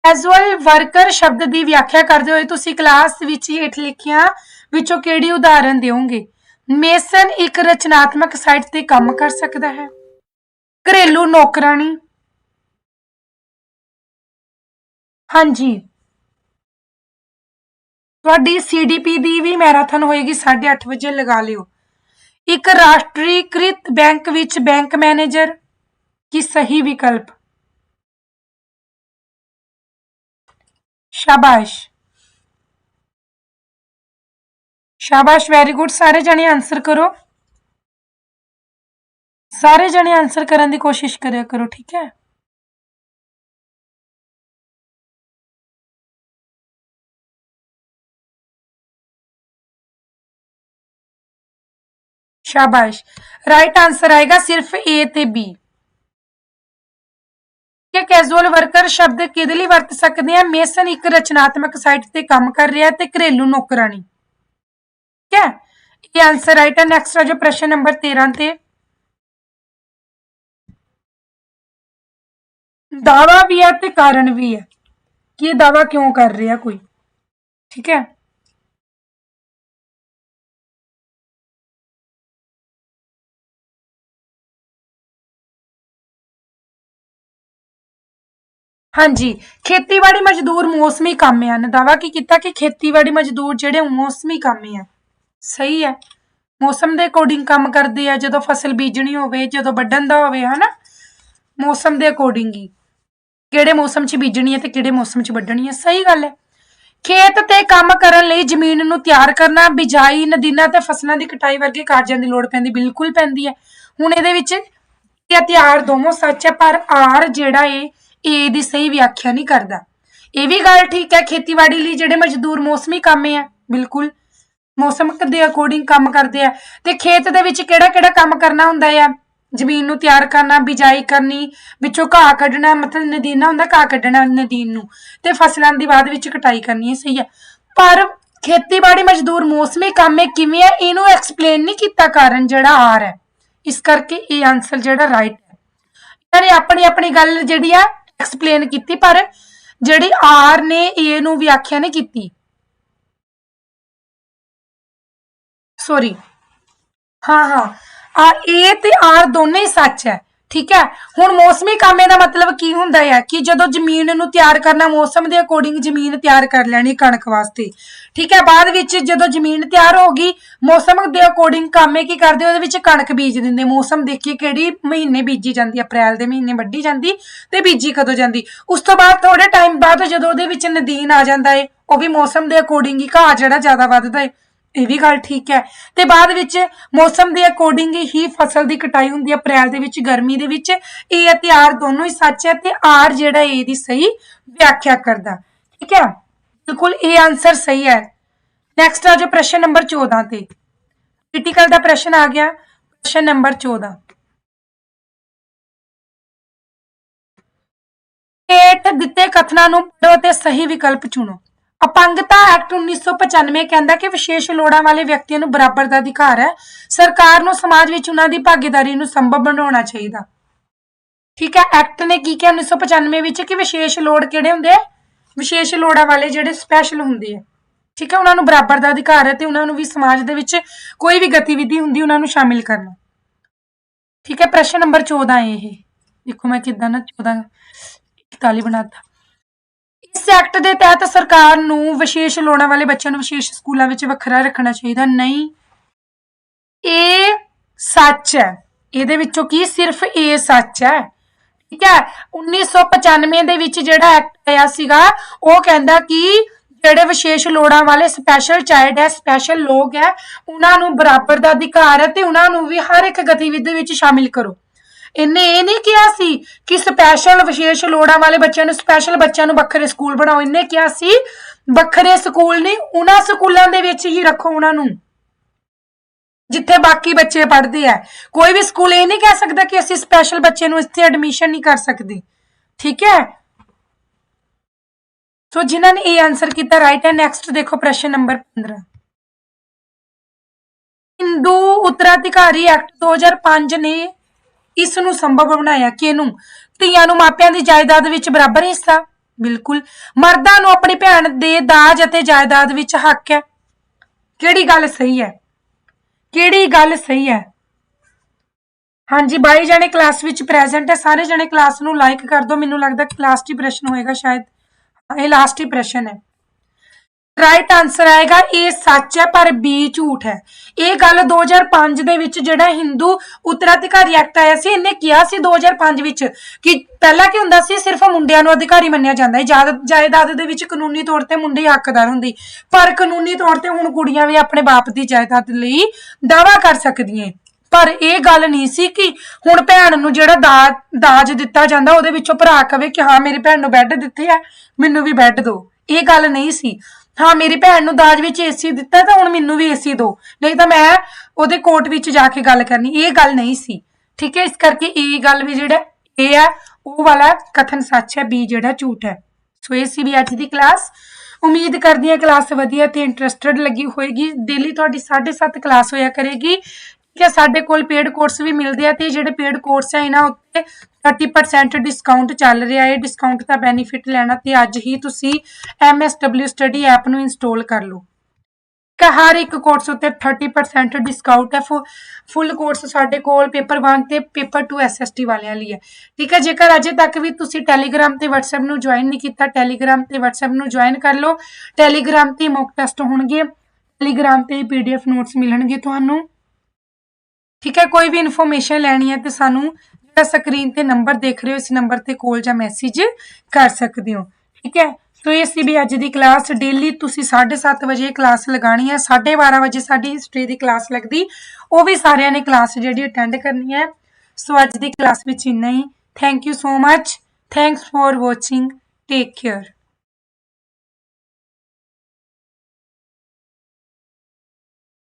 ਕੈਜੂਅਲ ਵਰਕਰ ਸ਼ਬਦ ਦੀ ਵਿਆਖਿਆ ਕਰਦੇ ਹੋਏ ਤੁਸੀਂ ਕਲਾਸ ਵਿੱਚ ਹੇਠ ਲਿਖਿਆਂ ਵਿੱਚੋਂ ਕਿਹੜੀ ਉਦਾਹਰਣ ਦਿਓਗੇ? ਮੇਸਨ ਇੱਕ ਰਚਨਾਤਮਕ ਸਾਈਟ ਤੇ ਕੰਮ ਕਰ ਸਕਦਾ ਹੈ। ਘਰੇਲੂ ਨੌਕਰਾਨੀ ਹਾਂਜੀ। ਤੁਹਾਡੀ ਸੀਡੀਪੀ ਦੀ ਵੀ ਮੈਰਾਥਨ ਹੋਏਗੀ 8:30 ਵਜੇ ਲਗਾ ਲਿਓ। ਇੱਕ ਰਾਸ਼ਟਰੀਕ੍ਰਿਤ ਬੈਂਕ ਵਿੱਚ ਬੈਂਕ ਮੈਨੇਜਰ ਕੀ ਸਹੀ ਵਿਕਲਪ? ਸ਼ਾਬਾਸ਼। ਸ਼ਾਬਾਸ਼ ਵੈਰੀ ਗੁੱਡ ਸਾਰੇ ਜਣੇ ਆਨਸਰ ਕਰੋ। ਸਾਰੇ ਜਣੇ ਆਨਸਰ ਕਰਨ ਦੀ ਕੋਸ਼ਿਸ਼ ਕਰਿਆ ਕਰੋ, ਠੀਕ ਹੈ? ਸ਼ਾਬਾਸ਼। ਰਾਈਟ ਆਨਸਰ ਆਏਗਾ ਸਿਰਫ A ਤੇ B ਕਿ ਕੈਜੂਅਲ ਵਰਕਰ ਸ਼ਬਦ ਕਿਹਦੇ ਲਈ ਵਰਤ ਸਕਦੇ ਆ? ਮੇਸਨ ਇੱਕ ਰਚਨਾਤਮਕ ਸਾਈਟ ਤੇ ਕੰਮ ਕਰ ਰਿਹਾ ਤੇ ਘਰੇਲੂ ਨੌਕਰਾਨੀ ਠੀਕ ਹੈ? ਇਹ ਆਨਸਰ ਰਾਈਟ ਹੈ। ਨੈਕਸਟ ਆ ਜੋ ਪ੍ਰਸ਼ਨ ਨੰਬਰ 13 ਤੇ। ਦਾਵਾ ਵੀ ਹੈ ਤੇ ਕਾਰਨ ਵੀ ਹੈ। ਕਿ ਇਹ ਦਾਵਾ ਕਿਉਂ ਕਰ ਰਿਹਾ ਕੋਈ? ਠੀਕ ਹੈ? ਹਾਂਜੀ, ਖੇਤੀਬਾੜੀ ਮਜ਼ਦੂਰ ਮੌਸਮੀ ਕੰਮ ਹਨ ਦਾਵਾ ਕੀ ਕੀਤਾ ਕਿ ਖੇਤੀਬਾੜੀ ਮਜ਼ਦੂਰ ਜਿਹੜੇ ਮੌਸਮੀ ਕੰਮ ਆ, ਸਹੀ ਹੈ ਮੌਸਮ ਦੇ ਅਕੋਰਡਿੰਗ ਕੰਮ ਕਰਦੇ ਆ, ਜਦੋਂ ਫਸਲ ਬੀਜਣੀ ਹੋਵੇ, ਜਦੋਂ ਵੱਢਣ ਦਾ ਹੋਵੇ, ਹਨਾ? ਮੌਸਮ ਦੇ ਅਕੋਰਡਿੰਗ ਹੀ। ਕਿਹੜੇ ਮੌਸਮ 'ਚ ਬੀਜਣੀ ਹੈ ਤੇ ਕਿਹੜੇ ਮੌਸਮ 'ਚ ਵੱਢਣੀ ਹੈ ਸਹੀ ਗੱਲ ਹੈ ਖੇਤ ਤੇ ਕੰਮ ਕਰਨ ਲਈ ਜ਼ਮੀਨ ਨੂੰ ਤਿਆਰ ਕਰਨਾ, ਬਿਜਾਈ, ਨਦੀਨਾਂ ਤੇ ਫਸਲਾਂ ਦੀ ਕਟਾਈ ਵਰਗੇ ਕਾਰਜਾਂ ਦੀ ਲੋੜ ਪੈਂਦੀ, ਬਿਲਕੁਲ ਪੈਂਦੀ ਹੈ ਹੁਣ ਇਹਦੇ ਵਿੱਚ ਇਹ ਤਿਆਰ ਦੋਨੋਂ ਸੱਚ ਹੈ ਪਰ ਆਰ ਜਿਹੜਾ ਏ ਏ ਦੀ ਸਹੀ ਵਿਆਖਿਆ ਨਹੀਂ ਕਰਦਾ। ਇਹ ਵੀ ਗੱਲ ਠੀਕ ਹੈ, ਖੇਤੀਬਾੜੀ ਲਈ ਜਿਹੜੇ ਮਜ਼ਦੂਰ ਮੌਸਮੀ ਕੰਮ ਹੈ। ਬਿਲਕੁਲ। ਮੌਸਮ ਦੇ ਅਕੋਰਡਿੰਗ ਕੰਮ ਕਰਦੇ ਆ। ਤੇ ਖੇਤ ਦੇ ਵਿੱਚ ਕਿਹੜਾ ਕਿਹੜਾ ਕੰਮ ਕਰਨਾ ਹੁੰਦਾ ਆ? ਜ਼ਮੀਨ ਨੂੰ ਤਿਆਰ ਕਰਨਾ, ਬਿਜਾਈ ਕਰਨੀ, ਵਿੱਚੋਂ ਘਾਹ ਕੱਢਣਾ, ਮਤਲਬ ਨਦੀਨਾ ਹੁੰਦਾ ਘਾਹ ਕੱਢਣਾ ਨਦੀਨ ਨੂੰ। ਤੇ ਫਸਲਾਂ ਦੀ ਬਾਅਦ ਵਿੱਚ ਕਟਾਈ ਕਰਨੀ ਹੈ ਸਹੀ ਹੈ ਪਰ ਖੇਤੀਬਾੜੀ ਮਜ਼ਦੂਰ ਮੌਸਮੀ ਕੰਮ ਕਿਵੇਂ ਆ, ਇਹਨੂੰ ਐਕਸਪਲੇਨ ਨਹੀਂ ਕੀਤਾ ਕਾਰਨ ਜਿਹੜਾ ਆਰ ਹੈ। ਇਸ ਕਰਕੇ ਇਹ ਆਨਸਰ ਜਿਹੜਾ ਰਾਈਟ ਹੈ। ਇਹਨਾਂ ਆਪਣੀ ਆਪਣੀ ਗੱਲ ਜਿਹੜੀ ਆ ਐਕਸਪਲੇਨ ਕੀਤੀ, ਪਰ ਜਿਹੜੀ ਆਰ ਨੇ ਏ ਨੂੰ ਵਿਆਖਿਆ ਨਹੀਂ ਕੀਤੀ। ਸੌਰੀ ਹਾਂ ਹਾਂ। ਆ ਏ ਤੇ ਆਰ ਦੋਨੇ ਹੀ ਸੱਚ ਹੈ। ਠੀਕ ਹੈ? ਹੁਣ ਮੌਸਮੀ ਕਾਮੇ ਦਾ ਮਤਲਬ ਕੀ ਹੁੰਦਾ ਹੈ ਕਿ ਜਦੋਂ ਜ਼ਮੀਨ ਨੂੰ ਤਿਆਰ ਕਰਨਾ, ਮੌਸਮ ਦੇ ਅਕੋਰਡਿੰਗ ਜ਼ਮੀਨ ਤਿਆਰ ਕਰ ਲੈਣੀ ਕਣਕ ਵਾਸਤੇ। ਠੀਕ ਹੈ? ਬਾਅਦ ਵਿੱਚ ਜਦੋਂ ਜ਼ਮੀਨ ਤਿਆਰ ਹੋ ਗਈ, ਮੌਸਮ ਦੇ ਅਕੋਰਡਿੰਗ ਕਾਮੇ ਕੀ ਕਰਦੇ? ਉਹਦੇ ਵਿੱਚ ਕਣਕ ਬੀਜ ਦਿੰਦੇ। ਮੌਸਮ ਦੇਖੀ ਕਿਹੜੀ ਮਹੀਨੇ ਬੀਜੀ ਜਾਂਦੀ ਅਪ੍ਰੈਲ ਦੇ ਮਹੀਨੇ ਵੱਢੀ ਜਾਂਦੀ ਤੇ ਬੀਜੀ ਕਦੋਂ ਜਾਂਦੀ? ਉਸ ਤੋਂ ਬਾਅਦ ਥੋੜੇ ਟਾਈਮ ਬਾਅਦ ਜਦੋਂ ਉਹਦੇ ਵਿੱਚ ਨਦੀਨ ਆ ਜਾਂਦਾ ਏ, ਉਹ ਵੀ ਮੌਸਮ ਦੇ ਅਕੋਰਡਿੰਗ ਹੀ ਘਾਹ ਜਿਹੜਾ ਜ਼ਿਆਦਾ ਵੱਧਦਾ ਏ। ਇਹ ਵੀ ਗੱਲ ਠੀਕ ਹੈ। ਤੇ ਬਾਅਦ ਵਿੱਚ ਮੌਸਮ ਦੇ ਅਕੋਰਡਿੰਗ ਹੀ ਫਸਲ ਦੀ ਕਟਾਈ ਹੁੰਦੀ ਹੈ ਅਪ੍ਰੈਲ ਦੇ ਵਿੱਚ, ਗਰਮੀ ਦੇ ਵਿੱਚ। ਇਹ ਅਤੇ ਆਰ ਦੋਨੋਂ ਹੀ ਸੱਚ ਹੈ ਤੇ ਆਰ ਜਿਹੜਾ ਇਹ ਦੀ ਸਹੀ ਵਿਆਖਿਆ ਕਰਦਾ। ਠੀਕ ਹੈ? ਬਿਲਕੁਲ ਇਹ ਆਨਸਰ ਸਹੀ ਹੈ। ਨੈਕਸਟ ਆ ਜੋ ਪ੍ਰਸ਼ਨ ਨੰਬਰ 14 ਤੇ। ਕ੍ਰਿਟੀਕਲ ਦਾ ਪ੍ਰਸ਼ਨ ਆ ਗਿਆ। ਪ੍ਰਸ਼ਨ ਨੰਬਰ 14 ਹੇਠ ਦਿੱਤੇ ਕਥਨਾਂ ਨੂੰ ਪੜੋ ਤੇ ਸਹੀ ਵਿਕਲਪ ਚੁਣੋ। ਅਪੰਗਤਾ ਐਕਟ 1995 ਕਹਿੰਦਾ ਕਿ ਵਿਸ਼ੇਸ਼ ਲੋੜਾਂ ਵਾਲੇ ਵਿਅਕਤੀਆਂ ਨੂੰ ਬਰਾਬਰ ਦਾ ਅਧਿਕਾਰ ਹੈ। ਸਰਕਾਰ ਨੂੰ ਸਮਾਜ ਵਿੱਚ ਉਹਨਾਂ ਦੀ ਭਾਗੀਦਾਰੀ ਨੂੰ ਸੰਭਵ ਬਣਾਉਣਾ ਚਾਹੀਦਾ। ਠੀਕ ਹੈ, ਐਕਟ ਨੇ ਕੀ ਕਿਹਾ 1995 ਵਿੱਚ ਕਿ ਵਿਸ਼ੇਸ਼ ਲੋੜ ਕਿਹੜੇ ਹੁੰਦੇ ਆ? ਵਿਸ਼ੇਸ਼ ਲੋੜਾਂ ਵਾਲੇ ਜਿਹੜੇ ਸਪੈਸ਼ਲ ਹੁੰਦੇ ਆ। ਠੀਕ ਹੈ, ਉਹਨਾਂ ਨੂੰ ਬਰਾਬਰ ਦਾ ਅਧਿਕਾਰ ਹੈ ਤੇ ਉਹਨਾਂ ਨੂੰ ਵੀ ਸਮਾਜ ਦੇ ਵਿੱਚ ਕੋਈ ਵੀ ਗਤੀਵਿਧੀ ਹੁੰਦੀ ਉਹਨਾਂ ਨੂੰ ਸ਼ਾਮਿਲ ਕਰਨਾ। ਠੀਕ ਹੈ, ਪ੍ਰਸ਼ਨ ਨੰਬਰ 14 ਇਹ। ਦੇਖੋ ਮੈਂ ਕਿਦਾਂ ਨਾ 14 41 ਬਣਾਤਾ ਇਸ ਐਕਟ ਦੇ ਤਹਿਤ ਸਰਕਾਰ ਨੂੰ ਵਿਸ਼ੇਸ਼ ਲੋੜਾਂ ਵਾਲੇ ਬੱਚਿਆਂ ਨੂੰ ਵਿਸ਼ੇਸ਼ ਸਕੂਲਾਂ ਵਿੱਚ ਵੱਖਰਾ ਰੱਖਣਾ ਚਾਹੀਦਾ। ਨਹੀਂ, ਇਹ ਸੱਚ ਹੈ। ਇਹਦੇ ਵਿੱਚੋਂ ਕੀ ਸਿਰਫ ਇਹ ਸੱਚ ਹੈ? ਠੀਕ ਹੈ 1995 ਦੇ ਵਿੱਚ ਜਿਹੜਾ ਐਕਟ ਆਇਆ ਸੀਗਾ, ਉਹ ਕਹਿੰਦਾ ਕਿ ਜਿਹੜੇ ਵਿਸ਼ੇਸ਼ ਲੋੜਾਂ ਵਾਲੇ ਸਪੈਸ਼ਲ ਚਾਈਲਡ ਹੈ ਸਪੈਸ਼ਲ ਲੋਕ ਹੈ, ਉਹਨਾਂ ਨੂੰ ਬਰਾਬਰ ਦਾ ਅਧਿਕਾਰ ਹੈ ਤੇ ਉਹਨਾਂ ਨੂੰ ਵੀ ਹਰ ਇੱਕ ਗਤੀਵਿਧੀ ਵਿੱਚ ਸ਼ਾਮਿਲ ਕਰੋ। ਇਹਨੇ ਇਹ ਨਹੀਂ ਕਿਹਾ ਸੀ ਕਿ ਸਪੈਸ਼ਲ ਵਿਸ਼ੇਸ਼ ਲੋੜਾਂ ਵਾਲੇ ਬੱਚਿਆਂ ਨੂੰ ਸਪੈਸ਼ਲ ਬੱਚਿਆਂ ਨੂੰ ਵੱਖਰੇ ਸਕੂਲ ਬਣਾਓ। ਇਹਨੇ ਕਿਹਾ ਸੀ, ਵੱਖਰੇ ਸਕੂਲ ਨਹੀਂ, ਉਹਨਾਂ ਸਕੂਲਾਂ ਦੇ ਵਿੱਚ ਹੀ ਰੱਖੋ ਉਹਨਾਂ ਨੂੰ। ਜਿੱਥੇ ਬਾਕੀ ਬੱਚੇ ਪੜ੍ਹਦੇ ਆ। ਕੋਈ ਵੀ ਸਕੂਲ ਇਹ ਨਹੀਂ ਕਹਿ ਸਕਦਾ ਕਿ ਅਸੀਂ ਸਪੈਸ਼ਲ ਬੱਚੇ ਨੂੰ ਇੱਥੇ ਐਡਮਿਸ਼ਨ ਨਹੀਂ ਕਰ ਸਕਦੇ। ਠੀਕ ਹੈ? ਸੋ ਜਿਨ੍ਹਾਂ ਨੇ ਇਹ ਆਨਸਰ ਕੀਤਾ ਰਾਈਟ ਹੈ। ਨੈਕਸਟ ਦੇਖੋ ਪ੍ਰਸ਼ਨ ਨੰਬਰ 15 ਹਿੰਦੂ ਉੱਤਰਾਧਿਕਾਰੀ ਐਕਟ 2005 ਨੇ ਇਸ ਨੂੰ ਸੰਭਵ ਬਣਾਇਆ ਕਿ ਇਹਨੂੰ ਧੀਆਂ ਨੂੰ ਮਾਪਿਆਂ ਦੀ ਜਾਇਦਾਦ ਵਿੱਚ ਬਰਾਬਰ ਹਿੱਸਾ? ਬਿਲਕੁਲ। ਮਰਦਾਂ ਨੂੰ ਆਪਣੀ ਭੈਣ ਦੇ ਦਾਜ ਅਤੇ ਜਾਇਦਾਦ ਵਿੱਚ ਹੱਕ ਹੈ। ਕਿਹੜੀ ਗੱਲ ਸਹੀ ਹੈ? ਕਿਹੜੀ ਗੱਲ ਸਹੀ ਹੈ? ਹਾਂਜੀ 22 ਜਣੇ ਕਲਾਸ ਵਿੱਚ ਪ੍ਰੈਜ਼ੈਂਟ ਹੈ। ਸਾਰੇ ਜਣੇ ਕਲਾਸ ਨੂੰ ਲਾਈਕ ਕਰ ਦਿਓ। ਮੈਨੂੰ ਲੱਗਦਾ ਕਿ ਲਾਸਟ ਹੀ ਪ੍ਰਸ਼ਨ ਹੋਏਗਾ ਸ਼ਾਇਦ। ਇਹ ਲਾਸਟ ਹੀ ਪ੍ਰਸ਼ਨ ਹੈ। ਰਾਈਟ ਆਨਸਰ ਆਏਗਾ, ਇਹ ਸੱਚ ਹੈ, ਪਰ ਬੀ ਝੂਠ ਹੈ। ਇਹ ਗੱਲ 2005 ਦੇ ਵਿੱਚ ਜਿਹੜਾ ਹਿੰਦੂ ਉੱਤਰਾਧਿਕਾਰੀ ਐਕਟ ਆਇਆ ਸੀ, ਇਹਨੇ ਕਿਹਾ ਸੀ 2005 ਵਿੱਚ ਕਿ ਪਹਿਲਾਂ ਕੀ ਹੁੰਦਾ ਸੀ, ਸਿਰਫ ਮੁੰਡਿਆਂ ਨੂੰ ਅਧਿਕਾਰੀ ਮੰਨਿਆ ਜਾਂਦਾ ਹੈ। ਜਾਇਦਾਦ ਦੇ ਵਿੱਚ ਕਾਨੂੰਨੀ ਤੌਰ ਤੇ ਮੁੰਡੇ ਹੱਕਦਾਰ ਹੁੰਦੇ। ਪਰ ਕਾਨੂੰਨੀ ਤੌਰ ਤੇ ਹੁਣ ਕੁੜੀਆਂ ਵੀ ਆਪਣੇ ਬਾਪ ਦੀ ਜਾਇਦਾਦ ਲਈ ਦਾਵਾ ਕਰ ਸਕਦੀਆਂ ਪਰ ਇਹ ਗੱਲ ਨਹੀਂ ਸੀ ਕਿ ਹੁਣ ਭੈਣ ਨੂੰ ਜਿਹੜਾ ਦਾਜ ਦਾਜ ਦਿੱਤਾ ਜਾਂਦਾ, ਉਹਦੇ ਵਿੱਚੋਂ ਭਰਾ ਕਵੇ ਕਿ ਹਾਂ, ਮੇਰੀ ਭੈਣ ਨੂੰ ਬੈੱਡ ਦਿੱਤੇ ਆ, ਮੈਨੂੰ ਵੀ ਬੈੱਡ ਦਿਓ ਇਹ ਗੱਲ ਨਹੀਂ ਸੀ। ਹਾਂ, ਮੇਰੀ ਭੈਣ ਨੂੰ ਦਾਜ ਵਿੱਚ ਏਸੀ ਦਿੱਤਾ ਤਾਂ ਹੁਣ ਮੈਨੂੰ ਵੀ ਏਸੀ ਦਿਓ। ਨਹੀਂ ਤਾਂ ਮੈਂ ਉਹਦੇ ਕੋਰਟ ਵਿੱਚ ਜਾ ਕੇ ਗੱਲ ਕਰਨੀ। ਇਹ ਗੱਲ ਨਹੀਂ ਸੀ। ਠੀਕ ਹੈ, ਇਸ ਕਰਕੇ ਇਹ ਗੱਲ ਵੀ ਜਿਹੜਾ ਇਹ ਹੈ, ਉਹ ਵਾਲਾ ਕਥਨ ਸੱਚ ਹੈ, ਬੀ ਜਿਹੜਾ ਝੂਠ ਹੈ। ਸੋ, ਇਹ ਸੀ ਵੀ ਅੱਜ ਦੀ ਕਲਾਸ। ਉਮੀਦ ਕਰਦੀ ਹਾਂ ਕਲਾਸ ਵਧੀਆ ਤੇ ਇੰਟਰਸਟਿਡ ਲੱਗੀ ਹੋਏਗੀ। ਡੇਲੀ ਤੁਹਾਡੀ 7:30 ਕਲਾਸ ਹੋਇਆ ਕਰੇਗੀ। ਕਿ ਸਾਡੇ ਕੋਲ ਪੇਡ ਕੋਰਸ ਵੀ ਮਿਲਦੇ ਆ ਤੇ ਜਿਹੜੇ ਪੇਡ ਕੋਰਸ ਆ, ਇਹਨਾਂ ਉੱਤੇ 30% ਡਿਸਕਾਊਂਟ ਚੱਲ ਰਿਹਾ ਹੈ। ਡਿਸਕਾਊਂਟ ਦਾ ਬੈਨੀਫਿਟ ਲੈਣਾ ਤੇ ਅੱਜ ਹੀ ਤੁਸੀਂ MSW ਸਟੱਡੀ ਐਪ ਨੂੰ ਇੰਸਟਾਲ ਕਰ ਲਓ। ਕਿ ਹਰ ਇੱਕ ਕੋਰਸ ਉੱਤੇ 30% ਡਿਸਕਾਊਂਟ ਹੈ। ਫੁੱਲ ਕੋਰਸ ਸਾਡੇ ਕੋਲ ਪੇਪਰ 1 ਤੇ ਪੇਪਰ 2 ਐਸਐਸਟੀ ਵਾਲਿਆਂ ਲਈ ਹੈ। ਠੀਕ ਹੈ, ਜੇਕਰ ਅਜੇ ਤੱਕ ਵੀ ਤੁਸੀਂ ਟੈਲੀਗ੍ਰਾਮ ਤੇ WhatsApp ਨੂੰ ਜੁਆਇਨ ਨਹੀਂ ਕੀਤਾ ਟੈਲੀਗ੍ਰਾਮ ਤੇ WhatsApp ਨੂੰ ਜੁਆਇਨ ਕਰ ਲਓ। ਟੈਲੀਗ੍ਰਾਮ ਤੇ ਮੌਕ ਟੈਸਟ ਹੋਣਗੇ। ਟੈਲੀਗ੍ਰਾਮ ਤੇ ਪੀਡੀਐਫ ਨੋਟਸ ਮਿਲਣਗੇ ਤੁਹਾਨੂੰ। ਠੀਕ ਹੈ, ਕੋਈ ਵੀ ਇਨਫੋਰਮੇਸ਼ਨ ਲੈਣੀ ਹੈ ਤੇ ਸਾਨੂੰ ਜਿਹੜਾ ਸਕਰੀਨ ਤੇ ਨੰਬਰ ਦੇਖ ਰਹੇ ਹੋ, ਇਸ ਨੰਬਰ ਤੇ ਕਾਲ ਜਾਂ ਮੈਸੇਜ ਕਰ ਸਕਦੇ ਹੋ। ਠੀਕ ਹੈ, ਸੋ ਇਹ ਸੀ ਵੀ ਅੱਜ ਦੀ ਕਲਾਸ ਡੇਲੀ ਤੁਸੀਂ 7:30 ਵਜੇ ਕਲਾਸ ਲਗਾਣੀ ਹੈ 12:30 ਵਜੇ ਸਾਡੀ ਹਿਸਟਰੀ ਦੀ ਕਲਾਸ ਲੱਗਦੀ। ਉਹ ਵੀ ਸਾਰਿਆਂ ਨੇ ਕਲਾਸ ਜਿਹੜੀ ਅਟੈਂਡ ਕਰਨੀ ਹੈ। ਸੋ ਅੱਜ ਦੀ ਕਲਾਸ ਵਿੱਚ ਇੰਨਾ ਹੀ। Thank you so much thanks for watching take care